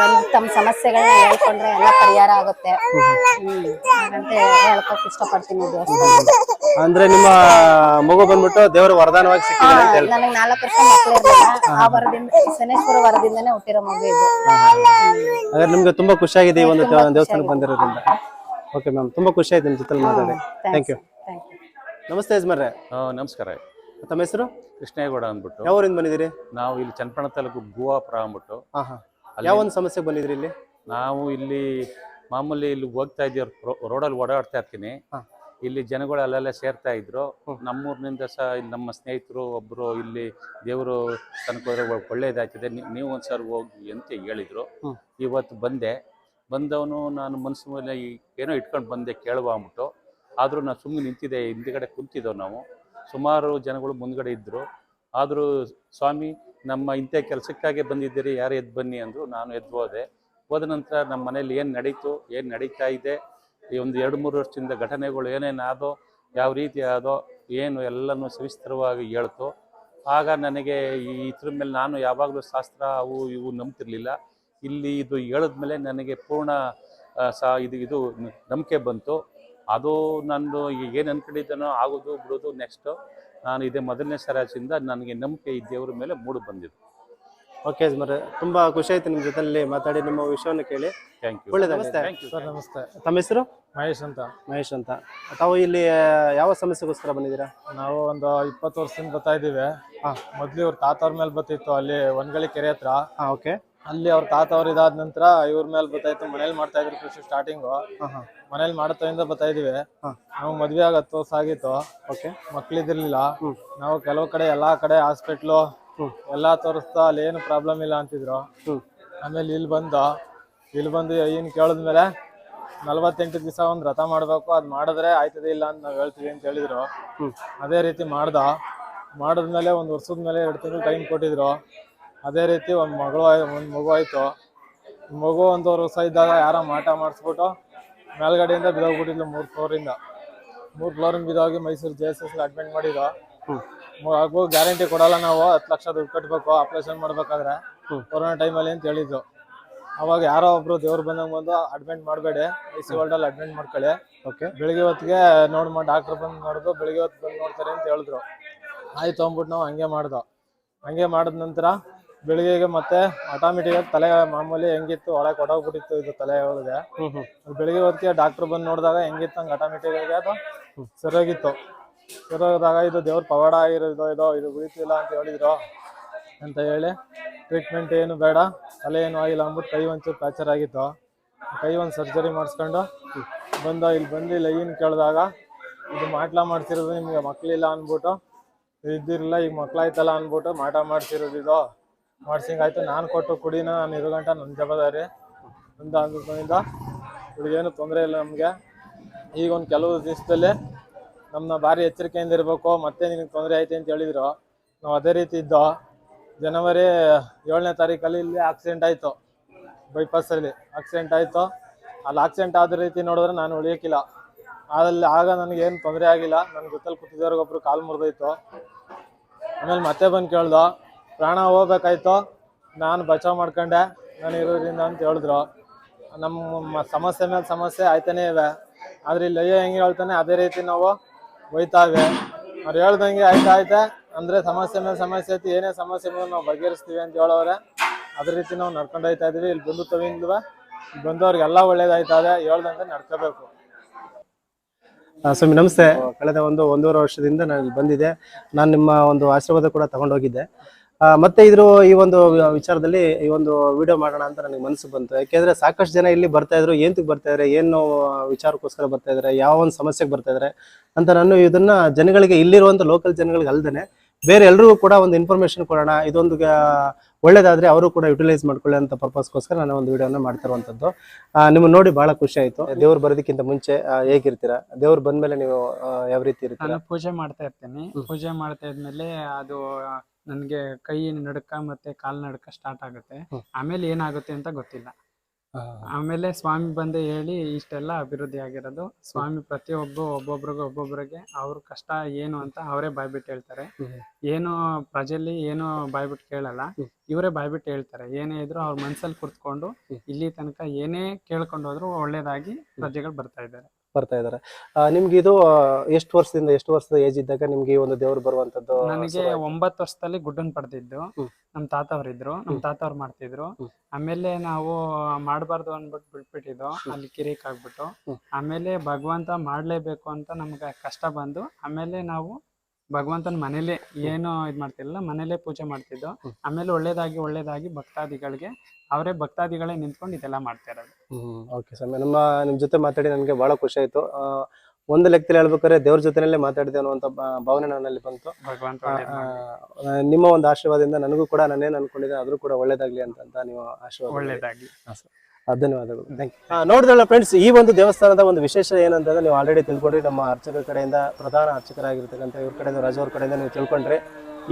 ಬಂದು ತಮ್ಮ ಸಮಸ್ಯೆಗಳನ್ನ ಹೇಳ್ಕೊಂಡ್ರೆ ಎಲ್ಲ ಪರಿಹಾರ ಆಗುತ್ತೆ. ಅಂತ ಹೇಳ್ಕೊಕ್ ಇಷ್ಟಪಡ್ತೀನಿ ದೇವಸ್ಥಾನ. ಅಂದ್ರೆ ನಿಮ್ಮ ಮಗು ಬಂದ್ಬಿಟ್ಟು ದೇವರ ವರದಾನವಾಗಿ ಸಿಕ್ಕಿದೆ ಅಂತ ನನಗ್ ನಾಲ್ಕು ವರ್ಷ ಮಕ್ಕಳು ಆ ವರದಿಂದ ಶನೇಶ್ವರ ವರದಿಂದನೇ ಹುಟ್ಟಿರೋ ಮಗು ಇದು. ಹಾಗಾದ್ರೆ ನಿಮ್ಗೆ ತುಂಬಾ ಖುಷಿಯಾಗಿದೆ ಈ ಒಂದು ದೇವಸ್ಥಾನಕ್ಕೆ ಬಂದಿರೋದ್ರಿಂದ. ಓಕೆ ಮ್ಯಾಮ್ ತುಂಬಾ ಖುಷಿ ಆಯ್ತು ನಿಮ್ಮ ಜೊತೆ ಮಾತಾಡಿ. ಥ್ಯಾಂಕ್ ಯು ನಮಸ್ತೆ ಯಜಮಾನ್ರೆ. ಆ, ನಮಸ್ಕಾರ. ತಮ್ಮ ಹೆಸರು? ಕೃಷ್ಣೇಗೌಡ ಅಂದ್ಬಿಟ್ಟು. ಯಾವೂರಿಂದ ಬಂದಿದ್ದೀರಿ? ನಾವು ಇಲ್ಲಿ ಚನ್ನಪಣ ತಾಲೂಕು ಗುವಾಪುರ ಅಂದ್ಬಿಟ್ಟು. ಹಾ ಹಾ ಯಾವ ಒಂದು ಸಮಸ್ಯೆಗೆ ಬಂದಿದ್ರಿ ಇಲ್ಲಿ? ನಾವು ಇಲ್ಲಿ ಮಾಮೂಲಿ ಇಲ್ಲಿ ಹೋಗ್ತಾ ಇದ್ದೀವಿ ರೋಡಲ್ಲಿ ಓಡಾಡ್ತಾ ಇರ್ತೀನಿ. ಹಾ. ಇಲ್ಲಿ ಜನಗಳು ಅಲ್ಲೆಲ್ಲ ಸೇರ್ತಾ ಇದ್ರು. ನಮ್ಮೂರಿನಿಂದ ಸಹ ಇಲ್ಲಿ ನಮ್ಮ ಸ್ನೇಹಿತರು ಒಬ್ರು ಇಲ್ಲಿ ದೇವರು ತನಕ ಹೋದ್ರೆ ಒ- ನೀವು ಒಂದ್ಸರಿ ಹೋಗಿ ಅಂತ ಹೇಳಿದ್ರು. ಹ್ಮ್. ಇವತ್ತು ಬಂದೆ. ಬಂದವನು ನಾನು ಮನಸ್ಸು ಮೇಲೆ ಏನೋ ಇಟ್ಕೊಂಡು ಬಂದೆ ಕೇಳುವ ಅಂದ್ಬಿಟ್ಟು. ಆದರೂ ನಾನು ಸುಮ್ಮನೆ ನಿಂತಿದ್ದೆ, ಹಿಂದ್ಗಡೆ ಕುಂತಿದ್ದೆವು ನಾವು. ಸುಮಾರು ಜನಗಳು ಮುಂದ್ಗಡೆ ಇದ್ದರು ಆದರೂ ಸ್ವಾಮಿ, ನಮ್ಮ ಇಂಥ ಕೆಲಸಕ್ಕಾಗಿ ಬಂದಿದ್ದೀರಿ, ಯಾರು ಎದ್ದು ಬನ್ನಿ ಅಂದರು ನಾನು ಎದ್ದು ಹೋದೆ. ಹೋದ ನಂತರ ನಮ್ಮ ಮನೇಲಿ ಏನು ನಡೀತು, ಏನು ನಡೀತಾ ಇದೆ, ಈ ಒಂದು ಎರಡು ಮೂರು ವರ್ಷದಿಂದ ಘಟನೆಗಳು ಏನೇನು ಆದೋ, ಯಾವ ರೀತಿ ಆದೋ, ಏನು ಎಲ್ಲನೂ ಸವಿಸ್ತರವಾಗಿ ಹೇಳ್ತು. ಆಗ ನನಗೆ ಈ ಇದ್ರ ಮೇಲೆ ನಾನು ಯಾವಾಗಲೂ ಶಾಸ್ತ್ರ ಅವು ಇವು ನಂಬ್ತಿರ್ಲಿಲ್ಲ. ಇಲ್ಲಿ ಇದು ಹೇಳಿದ್ಮೇಲೆ ನನಗೆ ಪೂರ್ಣ ಸಹ ಇದು ಇದು ನಂಬಿಕೆ ಬಂತು. ಅದು ನಾನು ಏನು ಅನ್ಕೊಂಡಿದ್ದೇನೋ ಆಗೋದು ಬಿಡೋದು ನೆಕ್ಸ್ಟು ನಾನು ಇದೇ ಮೊದಲನೇ ಸರಾಜಿಂದ ನನಗೆ ನಂಬಿಕೆ ಈ ದೇವ್ರ ಮೇಲೆ ಮೂಡು ಬಂದಿದ್ದು ಓಕೆ ಮರೆ ತುಂಬಾ ಖುಷಿ ಆಯ್ತು ನಿಮ್ಮ ಜೊತೆಲಿ ಮಾತಾಡಿ ನಿಮ್ಮ ವಿಷಯವನ್ನು ಕೇಳಿ. ಥ್ಯಾಂಕ್ ಯು ಒಳ್ಳೆ ನಮಸ್ತೆ. ಸರ್ ನಮಸ್ತೆ. ತಮ್ಮ ಹೆಸರು? ಮಹೇಶ್ ಅಂತ. ಮಹೇಶ್ ಅಂತ. ತಾವು ಇಲ್ಲಿ ಯಾವ ಸಮಸ್ಯೆಗೋಸ್ಕರ ಬಂದಿದ್ದೀರಾ? ನಾವು ಒಂದು ಇಪ್ಪತ್ತು ವರ್ಷದಿಂದ ಬರ್ತಾ ಇದ್ದೀವಿ. ಹಾ. ಮೊದ್ಲು ಇವ್ರ ತಾತವ್ರ ಮೇಲೆ ಬರ್ತಿತ್ತು. ಅಲ್ಲಿ ಒಂದ್ಗಳಿ ಕೆರೆ ಹತ್ರ. ಹಾ ಓಕೆ ಅಲ್ಲಿ ಅವ್ರ ತಾತವ್ರ ಇದಾದ ನಂತರ ಇವ್ರ ಮೇಲೆ ಬತ್ತಾಯ್ತು ಮನೇಲಿ ಮಾಡ್ತಾ ಇದ್ರು ಕೃಷಿ ಸ್ಟಾರ್ಟಿಂಗು ಮನೇಲಿ ಮಾಡ್ತಾಯಿಂದ ಬರ್ತಾ ಇದೀವಿ. ನಾವು ಮದ್ವೆ ಆಗ ಹತ್ತು ವರ್ಷ ಆಗಿತ್ತು ಓಕೆ. ಮಕ್ಳಿದಿರ್ಲಿಲ್ಲ. ನಾವು ಕೆಲವು ಕಡೆ ಎಲ್ಲಾ ಕಡೆ ಹಾಸ್ಪಿಟ್ಲು ಎಲ್ಲಾ ತೋರಿಸ್ತಾ ಅಲ್ಲಿ ಏನು ಪ್ರಾಬ್ಲಮ್ ಇಲ್ಲ ಅಂತಿದ್ರು. ಆಮೇಲೆ ಇಲ್ಲಿ ಬಂದು ಇಲ್ಲಿ ಬಂದು ಏನ್ ಕೇಳಿದ್ಮೇಲೆ ನಲ್ವತ್ತೆಂಟು ದಿವಸ ಒಂದು ರಥ ಮಾಡ್ಬೇಕು ಅದ್ ಮಾಡಿದ್ರೆ ಆಯ್ತದೆ ಇಲ್ಲ ಅಂತ ನಾವ್ ಹೇಳ್ತೀವಿ ಅಂತ ಹೇಳಿದ್ರು. ಅದೇ ರೀತಿ ಮಾಡ್ದ. ಮಾಡಿದ್ಮೇಲೆ ಒಂದ್ ವರ್ಷದ ಮೇಲೆ ಎರಡು ತಿಂಗಳು ಟೈಮ್ ಕೊಟ್ಟಿದ್ರು. ಅದೇ ರೀತಿ ಒಂದು ಮಗಳು ಒಂದು ಒಂದ್ ಮಗು ಆಯಿತು. ಮಗು ಒಂದೂವರೆ ವರ್ಷ ಇದ್ದಾಗ ಯಾರೋ ಮಾಟ ಮಾಡಿಸ್ಬಿಟ್ಟು ಮೇಲ್ಗಡೆಯಿಂದ ಬಿದೋಗ್ಬಿಟ್ಟಿದ್ಲು ಮೂರು ಫ್ಲೋರಿಂದ ಮೂರು ಫ್ಲೋರಿಂದ ಬಿದೋಗಿ Mysuru J S S admit ಮಾಡಿದ್ರು ಹಾಗೂ ಗ್ಯಾರಂಟಿ ಕೊಡಲ್ಲ ನಾವು ಹತ್ತು ಲಕ್ಷ ದುಡ್ಡು ಕಟ್ಟಬೇಕು ಆಪ್ರೇಷನ್ ಮಾಡ್ಬೇಕಾದ್ರೆ ಕೊರೋನಾ ಟೈಮಲ್ಲಿ ಅಂತ ಹೇಳಿದ್ರು ಅವಾಗ ಯಾರೋ ಒಬ್ರು ದೇವ್ರು ಬಂದಂಗೆ ಬಂದು ಅಡ್ಮಿಟ್ ಮಾಡಬೇಡಿ ಐ ಸಿ ವರ್ಲ್ಡಲ್ಲಿ ಅಡ್ಮಿಟ್ ಮಾಡ್ಕೊಳ್ಳಿ. ಓಕೆ ಬೆಳಿಗ್ಗೆ ಹೊತ್ತಿಗೆ ನೋಡಿ ಮಾಡಿ ಡಾಕ್ಟರ್ ಬಂದು ನೋಡಿದ್ರು ಬೆಳಿಗ್ಗೆ ಹೊತ್ತು ಬಂದು ನೋಡ್ತಾರೆ ಅಂತ ಹೇಳಿದ್ರು. ಆಯ್ತು ಅಂದ್ಬಿಟ್ಟು ನಾವು ಹಂಗೆ ಮಾಡ್ದೋ. ಹಂಗೆ ಮಾಡಿದ ನಂತರ ಬೆಳಿಗ್ಗೆಗೆ ಮತ್ತೆ ಆಟೋಮೆಟಿಕ್ ಆಗಿ ತಲೆ ಮಾಮೂಲಿ ಹೆಂಗಿತ್ತು ಒಳಗೆ ಕೊಟ್ಟೋಗ್ಬಿಟ್ಟಿತ್ತು ಇದು ತಲೆ ಒಳಗೆ. ಬೆಳಿಗ್ಗೆ ಹೊತ್ತಿಗೆ ಡಾಕ್ಟರ್ ಬಂದು ನೋಡಿದಾಗ ಹೆಂಗಿತ್ತು ಹಂಗೆ ಆಟೋಮೆಟಿಕ್ ಆಗಿ ಅದು ಸರಿಯಾಗಿತ್ತು. ಸರಿಯಾದಾಗ ಇದು ದೇವ್ರ ಪವಾಡ ಆಗಿರೋದು ಇದೋ ಇದು ಉಳಿತಿಲ್ಲ ಅಂತ ಹೇಳಿದ್ರು. ಅಂತ ಹೇಳಿ ಟ್ರೀಟ್ಮೆಂಟ್ ಏನು ಬೇಡ ತಲೆ ಏನು ಆಗಿಲ್ಲ ಅಂದ್ಬಿಟ್ಟು ಕೈ ಒಂಚೂರು ಪ್ಯಾಚರ್ ಆಗಿತ್ತು. ಕೈ ಒಂದು ಸರ್ಜರಿ ಮಾಡಿಸ್ಕೊಂಡು ಬಂದ ಇಲ್ಲಿ ಬಂದು ಲೈನ್ ಕೇಳಿದಾಗ ಇದು ಮಾಟ್ಲ ಮಾಡ್ತಿರೋದು ನಿಮಗೆ ಮಕ್ಕಳಿಲ್ಲ ಅಂದ್ಬಿಟ್ಟು ಇದ್ದಿರಲಿಲ್ಲ ಈಗ ಮಕ್ಕಳಾಯ್ತಲ್ಲ ಅಂದ್ಬಿಟ್ಟು ಮಾಟ ಮಾಡ್ತಿರೋದು ಇದು. ಮಾಡ್ಸಿಂಗಾಯ್ತು. ನಾನು ಕೊಟ್ಟು ಕುಡಿನ, ನಾನು ಇರೋ ಗಂಟ ನನ್ನ ಜವಾಬ್ದಾರಿ. ಅಂತ ಹುಡುಗೇನು ಇವ್ರಿಗೇನು ತೊಂದರೆ ಇಲ್ಲ ನಮಗೆ. ಈಗ ಒಂದು ಕೆಲವು ದಿವಸದಲ್ಲಿ ನಮ್ಮನ್ನ ಭಾರಿ ಎಚ್ಚರಿಕೆಯಿಂದ ಇರಬೇಕು. ಮತ್ತೆ ನಿನಗೆ ತೊಂದರೆ ಐತೆ ಅಂತ ಹೇಳಿದ್ರು. ನಾವು ಅದೇ ರೀತಿ ಇದ್ದೋ, ಜನವರಿ ಏಳನೇ ತಾರೀಕಲ್ಲಿ ಇಲ್ಲಿ ಆಕ್ಸಿಡೆಂಟ್ ಆಯಿತು. ಬೈಪಾಸಲ್ಲಿ ಆಕ್ಸಿಡೆಂಟ್ ಆಯಿತು. ಅಲ್ಲಿ ಆಕ್ಸಿಡೆಂಟ್ ಆದ ರೀತಿ ನೋಡಿದ್ರೆ ನಾನು ಉಳಿಯೋಕ್ಕಿಲ್ಲ ಅಲ್ಲಿ ಆಗ ನನಗೇನು ತೊಂದರೆ ಆಗಿಲ್ಲ. ನನ್ನ ಜೊತೆಲಿ ಕೂತಿದ್ದವ್ರಿಗೊಬ್ರು ಕಾಲು ಮುರಿದೋಯ್ತು. ಆಮೇಲೆ ಮತ್ತೆ ಬಂದು ಕೇಳ್ದು ಪ್ರಾಣ ಹೋಗ್ಬೇಕಾಯ್ತು, ನಾನು ಬಚಾವ್ ಮಾಡ್ಕೊಂಡೆ, ನಾನು ಇರೋದ್ರಿಂದ ಅಂತ ಹೇಳಿದ್ರು. ನಮ್ಮ ಸಮಸ್ಯೆ ಮೇಲೆ ಸಮಸ್ಯೆ ಆಯ್ತಾನೇ ಇವೆ ಆದ್ರೆ ಇಲ್ಲಿ ಅಯ್ಯೋ ಹೆಂಗೆ ಹೇಳ್ತಾನೆ, ಅದೇ ರೀತಿ ನಾವು ಹೋಯ್ತಾವೆ ಅವ್ರು ಹೇಳ್ದಂಗೆ ಆಯ್ತಾ ಆಯ್ತಾ, ಅಂದ್ರೆ ಸಮಸ್ಯೆ ಮೇಲೆ ಸಮಸ್ಯೆ ಐತಿ ಏನೇ ಸಮಸ್ಯೆ ಮೇಲೆ ನಾವು ಬಗೆಹರಿಸ್ತೀವಿ ಅಂತ ಹೇಳೋರೆ ಅದೇ ರೀತಿ ನಾವು ನಡ್ಕೊಂಡು ಹೋಯ್ತಾ ಇದೀವಿ. ಇಲ್ಲಿ ಬಂದು ತವಿಂದ್ವ ಬಂದವ್ರಿಗೆಲ್ಲ ಒಳ್ಳೇದಾಯ್ತಾ ಇದೆ, ಹೇಳ್ದಂಗೆ ನಡ್ಕೋಬೇಕು. ಸ್ವಾಮಿ, ನಮಸ್ತೆ. ಕಳೆದ ಒಂದು ಒಂದೂವರೆ ವರ್ಷದಿಂದ ನಾನು ಇಲ್ಲಿ ಬಂದಿದ್ದೆ. ನಾನು ನಿಮ್ಮ ಒಂದು ಆಶೀರ್ವಾದ ಕೂಡ ತಗೊಂಡೋಗಿದ್ದೆ. ಮತ್ತೆ ಇದ್ರು ಈ ಒಂದು ವಿಚಾರದಲ್ಲಿ ಈ ಒಂದು ವಿಡಿಯೋ ಮಾಡೋಣ ಅಂತ ನನಗೆ ಮನಸ್ಸು ಬಂತು. ಯಾಕೆಂದ್ರೆ ಸಾಕಷ್ಟು ಜನ ಇಲ್ಲಿ ಬರ್ತಾ ಇದ್ರು ಏಂತಕ್ಕೆ ಬರ್ತಾ ಇದ್ದಾರೆ ಏನು ವಿಚಾರಕ್ಕೋಸ್ಕರ ಬರ್ತಾ ಇದ್ದಾರೆ ಯಾವ ಒಂದು ಸಮಸ್ಯೆಗೆ ಬರ್ತಾ ಇದ್ದಾರೆ ಅಂತ ನಾನು ಇದನ್ನ ಜನಗಳಿಗೆ, ಇಲ್ಲಿರುವಂತ ಲೋಕಲ್ ಜನಗಳಿಗೆ ಅಲ್ದೇನೆ ಬೇರೆ ಎಲ್ರಿಗೂ ಕೂಡ ಒಂದು ಇನ್ಫಾರ್ಮೇಶನ್ ಕೊಡೋಣ. ಇದೊಂದು ಒಳ್ಳೇದಾದ್ರೆ ಅವರು ಕೂಡ ಯುಟಿಲೈಸ್ ಮಾಡ್ಕೊಳ್ಳಿ ಅಂತ ಪರ್ಪಸ್ಗೋಸ್ಕರ ನಾನು ಒಂದು ವಿಡಿಯೋನ ಮಾಡ್ತಿರುವಂತದ್ದು ನಿಮ್ಮನ್ನ ನೋಡಿ ಬಹಳ ಖುಷಿ ಆಯ್ತು. ದೇವ್ರು ಬರೋದಕ್ಕಿಂತ ಮುಂಚೆ ಹೇಗಿರ್ತೀರಾ? ದೇವ್ರು ಬಂದ್ಮೇಲೆ ನೀವು ಯಾವ ರೀತಿ ಇರ್ತೀರಾ? ನಾನು ಪೂಜೆ ಮಾಡ್ತಾ ಇರ್ತೀನಿ. ಪೂಜೆ ಮಾಡ್ತಾ ಇದ್ಮೇಲೆ ಅದು ನನಗೆ ಕೈ ನಡುಕ ಮತ್ತೆ ಕಾಲ್ ನಡುಕ ಸ್ಟಾರ್ಟ್ ಆಗುತ್ತೆ. ಆಮೇಲೆ ಏನಾಗುತ್ತೆ ಅಂತ ಗೊತ್ತಿಲ್ಲ. ಆಮೇಲೆ ಸ್ವಾಮಿ ಬಂದು ಹೇಳಿ ಇಷ್ಟೆಲ್ಲ ಅಭಿವೃದ್ಧಿ ಆಗಿರೋದು. ಸ್ವಾಮಿ ಪ್ರತಿಯೊಬ್ಬ ಒಬ್ಬೊಬ್ರಿಗೆ ಒಬ್ಬೊಬ್ರಿಗೆ ಅವ್ರ ಕಷ್ಟ ಏನು ಅಂತ ಅವರೇ ಬಾಯ್ಬಿಟ್ಟು ಹೇಳ್ತಾರೆ. ಏನು ಪ್ರಜೆಲಿ ಏನು ಬಾಯ್ಬಿಟ್ಟು ಕೇಳಲ್ಲ. ಇವರೇ ಬಾಯ್ಬಿಟ್ಟು ಹೇಳ್ತಾರೆ. ಏನೇ ಇದ್ರು ಅವ್ರ ಮನ್ಸಲ್ಲಿ ಕುರ್ತ್ಕೊಂಡು ಇಲ್ಲಿ ತನಕ ಏನೇ ಕೇಳ್ಕೊಂಡು ಹೋದ್ರು ಒಳ್ಳೇದಾಗಿ ಪ್ರಜೆಗಳು ಬರ್ತಾ ಇದ್ದಾರೆ. ಬರ್ತಾ ಇದಾರೆ ಆ, ನಿಮ್ಗೆ ಇದು ಎಷ್ಟು ವರ್ಷದಿಂದ ಎಷ್ಟು ವರ್ಷದ ಏಜ್ ಇದ್ದಾಗ ನಿಮ್ಗೆ ಈ ಒಂದು ದೇವ್ರು ಬರುವಂತದ್ದು ನಮಗೆ? ಒಂಬತ್ತು ವರ್ಷದಲ್ಲಿ ಗುಡ್ಡನ್ ಪಡೆದಿದ್ದು. ನಮ್ ತಾತ ಅವ್ರಿದ್ರು ನಮ್ ತಾತವ್ರ ಮಾಡ್ತಿದ್ರು. ಆಮೇಲೆ ನಾವು ಮಾಡಬಾರ್ದು ಅನ್ಬಿಟ್ಟು ಬಿಟ್ಬಿಟ್ಟಿದ್ದು. ಅಲ್ಲಿ ಕಿರಿಕ್ ಆಗ್ಬಿಟ್ಟು. ಆಮೇಲೆ ಭಗವಂತ ಮಾಡ್ಲೇಬೇಕು ಅಂತ ನಮ್ಗೆ ಕಷ್ಟ ಬಂದು ಆಮೇಲೆ ನಾವು ಭಗವಂತನ ಮನೇಲೆ ಏನು ಇದ್ ಮಾಡ್ತಿರಲಿಲ್ಲ ಮನೇಲೆ ಪೂಜೆ ಮಾಡ್ತಿದ್ದು. ಆಮೇಲೆ ಒಳ್ಳೇದಾಗಿ ಒಳ್ಳೇದಾಗಿ ಭಕ್ತಾದಿಗಳಿಗೆ ಅವರೇ ಭಕ್ತಾದಿಗಳೇ ನಿಂತ್ಕೊಂಡು ಇದೆಲ್ಲ ಮಾಡ್ತಾ ಇರೋದು. ಹ್ಮ್. ಓಕೆ ಸ್ವಾಮಿ ನಮ್ಮ ನಿಮ್ ಜೊತೆ ಮಾತಾಡಿ ನನಗೆ ಬಹಳ ಖುಷಿ ಆಯ್ತು. ಆ, ಒಂದು ಲೆಕ್ಕದಲ್ಲಿ ಹೇಳ್ಬೇಕಾದ್ರೆ ದೇವ್ರ ಜೊತೆನಲ್ಲೇ ಮಾತಾಡಿದೆ ಅನ್ನುವಂತ ಬ- ಭಾವನೆ ನನ್ನಲ್ಲಿ ಬಂತು. ಭಗವಂತ ಆ, ಒಳ್ಳೇದ್ ಮಾಡ್ಲಿ. ಆ, ನಿಮ್ಮ ಒಂದು ಆಶೀರ್ವಾದದಿಂದ ನನಗೂ ಕೂಡ ನಾನೇನು ಅನ್ಕೊಂಡಿದ್ದೆ ಆದ್ರೂ ಕೂಡ ಒಳ್ಳೇದಾಗ್ಲಿ ಅಂತ ಅಂತ ನೀವು ಆಶೀರ್ವಾದ ಒಳ್ಳೇದಾಗ್ಲಿ. ಒಳ್ಳೇದಾಗಿ ಧನ್ಯವಾದಗಳು. ನೋಡಿದ್ರಲ್ಲ ಫ್ರೆಂಡ್ಸ್ ಈ ಒಂದು ದೇವಸ್ಥಾನದ ಒಂದು ವಿಶೇಷ ಏನಂತಂದ್ರೆ ನೀವು ಆಲ್ರೆಡಿ ತಿಳ್ಕೊಂಡ್ರಿ, ನಮ್ಮ ಅರ್ಚಕರ ಕಡೆಯಿಂದ ಪ್ರಧಾನ ಅರ್ಚಕರಾಗಿರ್ತಕ್ಕಂಥ ಇವ್ರ ಕಡೆಯಿಂದ ರಾಜವ್ರ ಕಡೆಯಿಂದ ನೀವು ತಿಳ್ಕೊಂಡ್ರೆ,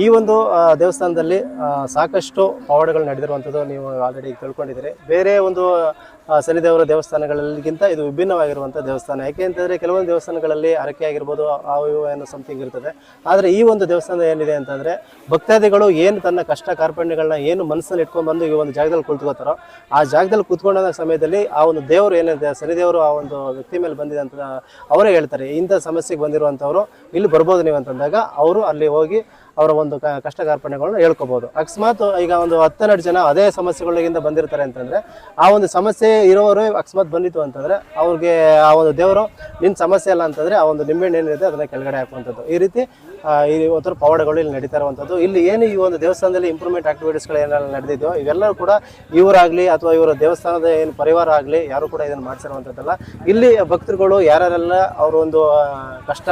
ಈ ಒಂದು ದೇವಸ್ಥಾನದಲ್ಲಿ ಸಾಕಷ್ಟು ಪವಾಡಗಳು ನಡೆದಿರುವಂಥದ್ದು ನೀವು ಆಲ್ರೆಡಿ ತಿಳ್ಕೊಂಡಿದ್ದೀರಿ. ಬೇರೆ ಒಂದು ಶನಿದೇವರ ದೇವಸ್ಥಾನಗಳಿಗಿಂತ ಇದು ವಿಭಿನ್ನವಾಗಿರುವಂಥ ದೇವಸ್ಥಾನ. ಯಾಕೆ ಅಂತಂದರೆ ಕೆಲವೊಂದು ದೇವಸ್ಥಾನಗಳಲ್ಲಿ ಹರಕೆ ಆಗಿರ್ಬೋದು ಇವು, ಏನೋ ಸಮಥಿಂಗ್ ಇರ್ತದೆ. ಆದರೆ ಈ ಒಂದು ದೇವಸ್ಥಾನ ಏನಿದೆ ಅಂತಂದರೆ ಭಕ್ತಾದಿಗಳು ಏನು ತನ್ನ ಕಷ್ಟ ಕಾರ್ಪಣ್ಯಗಳನ್ನ ಏನು ಮನಸ್ಸಲ್ಲಿ ಇಟ್ಕೊಂಡು ಬಂದು ಈ ಒಂದು ಜಾಗದಲ್ಲಿ ಕುಳಿತುಕೋತಾರೋ ಆ ಜಾಗದಲ್ಲಿ ಕುತ್ಕೊಂಡ ಸಮಯದಲ್ಲಿ ಆ ಒಂದು ದೇವರು ಏನಿದೆ, ಶನಿದೇವರು ಆ ಒಂದು ವ್ಯಕ್ತಿ ಮೇಲೆ ಬಂದಿದೆ ಅಂತ ಅವರೇ ಹೇಳ್ತಾರೆ. ಇಂಥ ಸಮಸ್ಯೆಗೆ ಬಂದಿರುವಂಥವ್ರು, ಇಲ್ಲಿ ಬರ್ಬೋದು ನೀವು ಅಂತಂದಾಗ, ಅವರು ಅಲ್ಲಿ ಹೋಗಿ ಅವರ ಒಂದು ಕಷ್ಟ ಕಾರ್ಪಣ್ಯಗಳನ್ನ ಹೇಳ್ಕೋಬಹುದು ಅಕಸ್ಮಾತ್ ಈಗ ಒಂದು ಹತ್ತೆರಡು ಜನ ಅದೇ ಸಮಸ್ಯೆಗಳಿಗಿಂತ ಬಂದಿರ್ತಾರೆ ಅಂತಂದ್ರೆ, ಆ ಒಂದು ಸಮಸ್ಯೆ ಇರೋರು ಅಕಸ್ಮಾತ್ ಬಂದಿತ್ತು ಅಂತಂದ್ರೆ, ಅವ್ರಿಗೆ ಆ ಒಂದು ದೇವರು ನಿನ್ನ ಸಮಸ್ಯೆ ಅಲ್ಲ ಅಂತಂದ್ರೆ ಆ ಒಂದು ನಿಂಬೆಹಣ್ಣು ಏನಿದೆ ಅದನ್ನ ಕೆಳಗಡೆ ಹಾಕುವಂಥದ್ದು. ಈ ರೀತಿ ಒಂಥರ ಪವಾಡಗಳು ಇಲ್ಲಿ ನಡೀತಾ ಇರುವಂಥದ್ದು. ಇಲ್ಲಿ ಏನು ಈ ಒಂದು ದೇವಸ್ಥಾನದಲ್ಲಿ ಇಂಪ್ರೂವ್ಮೆಂಟ್ ಆಕ್ಟಿವಿಟೀಸ್ಗಳು ಏನೆಲ್ಲ ನಡೆದಿದೆಯೋ ಇವೆಲ್ಲರೂ ಕೂಡ ಇವರಾಗಲಿ ಅಥವಾ ಇವರ ದೇವಸ್ಥಾನದ ಏನು ಪರಿವಾರ ಆಗಲಿ, ಯಾರು ಕೂಡ ಇದನ್ನು ಮಾಡಿಸಿರುವಂಥದ್ದಲ್ಲ. ಇಲ್ಲಿ ಭಕ್ತರುಗಳು ಯಾರ್ಯಾರೆಲ್ಲ ಅವರ ಒಂದು ಕಷ್ಟ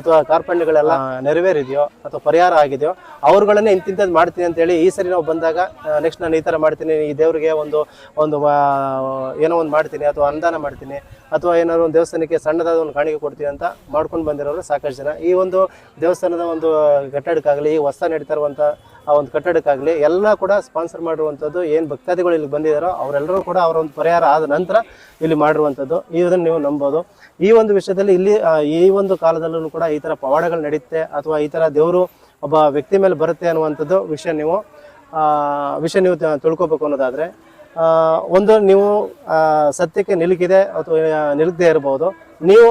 ಅಥವಾ ಕಾರ್ಪಣ್ಯಗಳೆಲ್ಲ ನೆರವೇರಿದೆಯೋ ಅಥವಾ ಪರಿಹಾರ ಆಗಿದೆಯೋ, ಅವ್ರುಗಳನ್ನೇ ಇಂತಿಂಥದ್ದು ಮಾಡ್ತೀನಿ ಅಂತೇಳಿ ಈ ಸರಿ ನಾವು ಬಂದಾಗ ನೆಕ್ಸ್ಟ್ ನಾನು ಈ ಥರ ಮಾಡ್ತೀನಿ, ಈ ದೇವರಿಗೆ ಒಂದು ಒಂದು ಏನೋ ಒಂದು ಮಾಡ್ತೀನಿ ಅಥವಾ ಅನುದಾನ ಮಾಡ್ತೀನಿ ಅಥವಾ ಏನಾದ್ರು ಒಂದು ದೇವಸ್ಥಾನಕ್ಕೆ ಸಣ್ಣದಾದ ಒಂದು ಕಾಣಿಕೆ ಕೊಡ್ತೀನಿ ಅಂತ ಮಾಡ್ಕೊಂಡು ಬಂದಿರೋರು ಸಾಕಷ್ಟು ಜನ. ಈ ಒಂದು ದೇವಸ್ಥಾನದ ಒಂದು ಕಟ್ಟಡಕ್ಕಾಗಲಿ ಹೊಸ ನಡೀತಾ ಇರುವಂಥ ಆ ಒಂದು ಕಟ್ಟಡಕ್ಕಾಗಲಿ, ಎಲ್ಲ ಕೂಡ ಸ್ಪಾನ್ಸರ್ ಮಾಡಿರುವಂಥದ್ದು ಏನು ಭಕ್ತಾದಿಗಳು ಇಲ್ಲಿ ಬಂದಿದ್ದಾರೋ ಅವರೆಲ್ಲರೂ ಕೂಡ ಅವರ ಒಂದು ಪರಿಹಾರ ಆದ ನಂತರ ಇಲ್ಲಿ ಮಾಡಿರುವಂಥದ್ದು ಇದನ್ನು ನೀವು ನಂಬೋದು. ಈ ಒಂದು ವಿಷಯದಲ್ಲಿ ಇಲ್ಲಿ ಈ ಒಂದು ಕಾಲದಲ್ಲೂ ಕೂಡ ಈ ಥರ ಪವಾಡಗಳು ನಡೆಯುತ್ತೆ ಅಥವಾ ಈ ಥರ ದೇವರು ಒಬ್ಬ ವ್ಯಕ್ತಿ ಮೇಲೆ ಬರುತ್ತೆ ಅನ್ನುವಂಥದ್ದು ವಿಷಯ ನೀವು ವಿಷಯ ನೀವು ತಿಳ್ಕೊಬೇಕು ಅನ್ನೋದಾದರೆ ಒಂದು ನೀವು ಸತ್ಯಕ್ಕೆ ನಿಲುಕಿದೆ ಅಥವಾ ನಿಲುಕದೇ ಇರಬಹುದು ನೀವು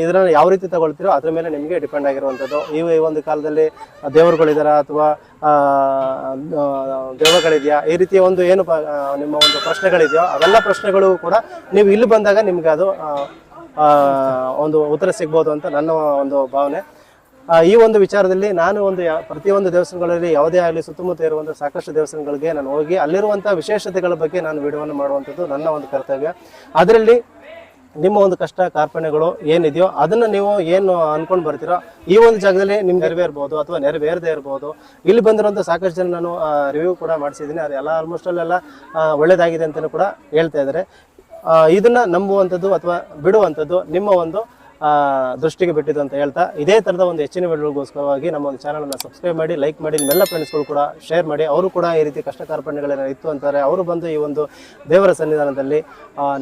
ಇದನ್ನ ಯಾವ ರೀತಿ ತಗೊಳ್ತೀರೋ ಅದ್ರ ಮೇಲೆ ನಿಮಗೆ ಡಿಪೆಂಡ್ ಆಗಿರುವಂಥದ್ದು. ಈ ಒಂದು ಕಾಲದಲ್ಲಿ ದೇವರುಗಳಿದಾರ ಅಥವಾ ಆ, ಈ ರೀತಿಯ ಒಂದು ಏನು ನಿಮ್ಮ ಒಂದು ಪ್ರಶ್ನೆಗಳಿದೆಯೋ ಅವೆಲ್ಲ ಪ್ರಶ್ನೆಗಳು ಕೂಡ ನೀವು ಇಲ್ಲಿ ಬಂದಾಗ ನಿಮ್ಗೆ ಅದು ಒಂದು ಉತ್ತರ ಸಿಗ್ಬೋದು ಅಂತ ನನ್ನ ಒಂದು ಭಾವನೆ. ಈ ಒಂದು ವಿಚಾರದಲ್ಲಿ ನಾನು ಒಂದು ಪ್ರತಿಯೊಂದು ದೇವಸ್ಥಾನಗಳಲ್ಲಿ ಯಾವುದೇ ಆಗಲಿ ಸುತ್ತಮುತ್ತ ಇರುವಂಥ ಸಾಕಷ್ಟು ದೇವಸ್ಥಾನಗಳಿಗೆ ನಾನು ಹೋಗಿ ಅಲ್ಲಿರುವಂಥ ವಿಶೇಷತೆಗಳ ಬಗ್ಗೆ ನಾನು ವಿಡಿಯೋವನ್ನು ಮಾಡುವಂಥದ್ದು ನನ್ನ ಒಂದು ಕರ್ತವ್ಯ. ಅದರಲ್ಲಿ ನಿಮ್ಮ ಒಂದು ಕಷ್ಟ, ಕಾರ್ಪಣ್ಯಗಳು ಏನಿದೆಯೋ ಅದನ್ನ ನೀವು ಏನು ಅನ್ಕೊಂಡು ಬರ್ತೀರೋ ಈ ಒಂದು ಜಾಗದಲ್ಲಿ ನಿಮ್ಗೆ ನೆರವೇರ್ಬೋದು ಅಥವಾ ನೆರವೇರದೇ ಇರ್ಬೋದು. ಇಲ್ಲಿ ಬಂದಿರುವಂಥ ಸಾಕಷ್ಟು ಜನ ನಾನು ರಿವ್ಯೂ ಕೂಡ ಮಾಡಿಸಿದ್ದೀನಿ. ಅದೆಲ್ಲ ಆಲ್ಮೋಸ್ಟ್ ಅಲ್ಲೆಲ್ಲ ಒಳ್ಳೇದಾಗಿದೆ ಅಂತಲೂ ಕೂಡ ಹೇಳ್ತಾ ಇದ್ದಾರೆ. ಇದನ್ನ ನಂಬುವಂಥದ್ದು ಅಥವಾ ಬಿಡುವಂಥದ್ದು ನಿಮ್ಮ ಒಂದು ದೃಷ್ಟಿಗೆ ಬಿಟ್ಟಿದ್ದು ಅಂತ ಹೇಳ್ತಾ, ಇದೇ ಥರದ ಒಂದು ಹೆಚ್ಚಿನ ವಿಡಿಯೋಗೋಸ್ಕರವಾಗಿ ನಮ್ಮ ಒಂದು ಚಾನಲನ್ನು ಸಬ್ಸ್ಕ್ರೈಬ್ ಮಾಡಿ ಲೈಕ್ ಮಾಡಿ, ನಿಮ್ಮೆಲ್ಲ ಫ್ರೆಂಡ್ಸ್ಗಳು ಕೂಡ ಶೇರ್ ಮಾಡಿ. ಅವರು ಕೂಡ ಈ ರೀತಿ ಕಷ್ಟ ಕಾರ್ಪಣ್ಯಗಳೇನೋ ಇತ್ತು ಅಂತಾರೆ. ಅವರು ಬಂದು ಈ ಒಂದು ದೇವರ ಸನ್ನಿಧಾನದಲ್ಲಿ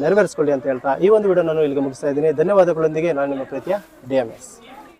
ನೆರವೇರಿಸ್ಕೊಳ್ಳಿ ಅಂತ ಹೇಳ್ತಾ, ಈ ಒಂದು ವಿಡಿಯೋ ನಾನು ಇಲ್ಲಿಗೆ ಮುಗಿಸ್ತಾ ಇದ್ದೀನಿ. ಧನ್ಯವಾದಗಳೊಂದಿಗೆ ನಾನು ನಿಮ್ಮ ಪ್ರೀತಿಯ ಡಿ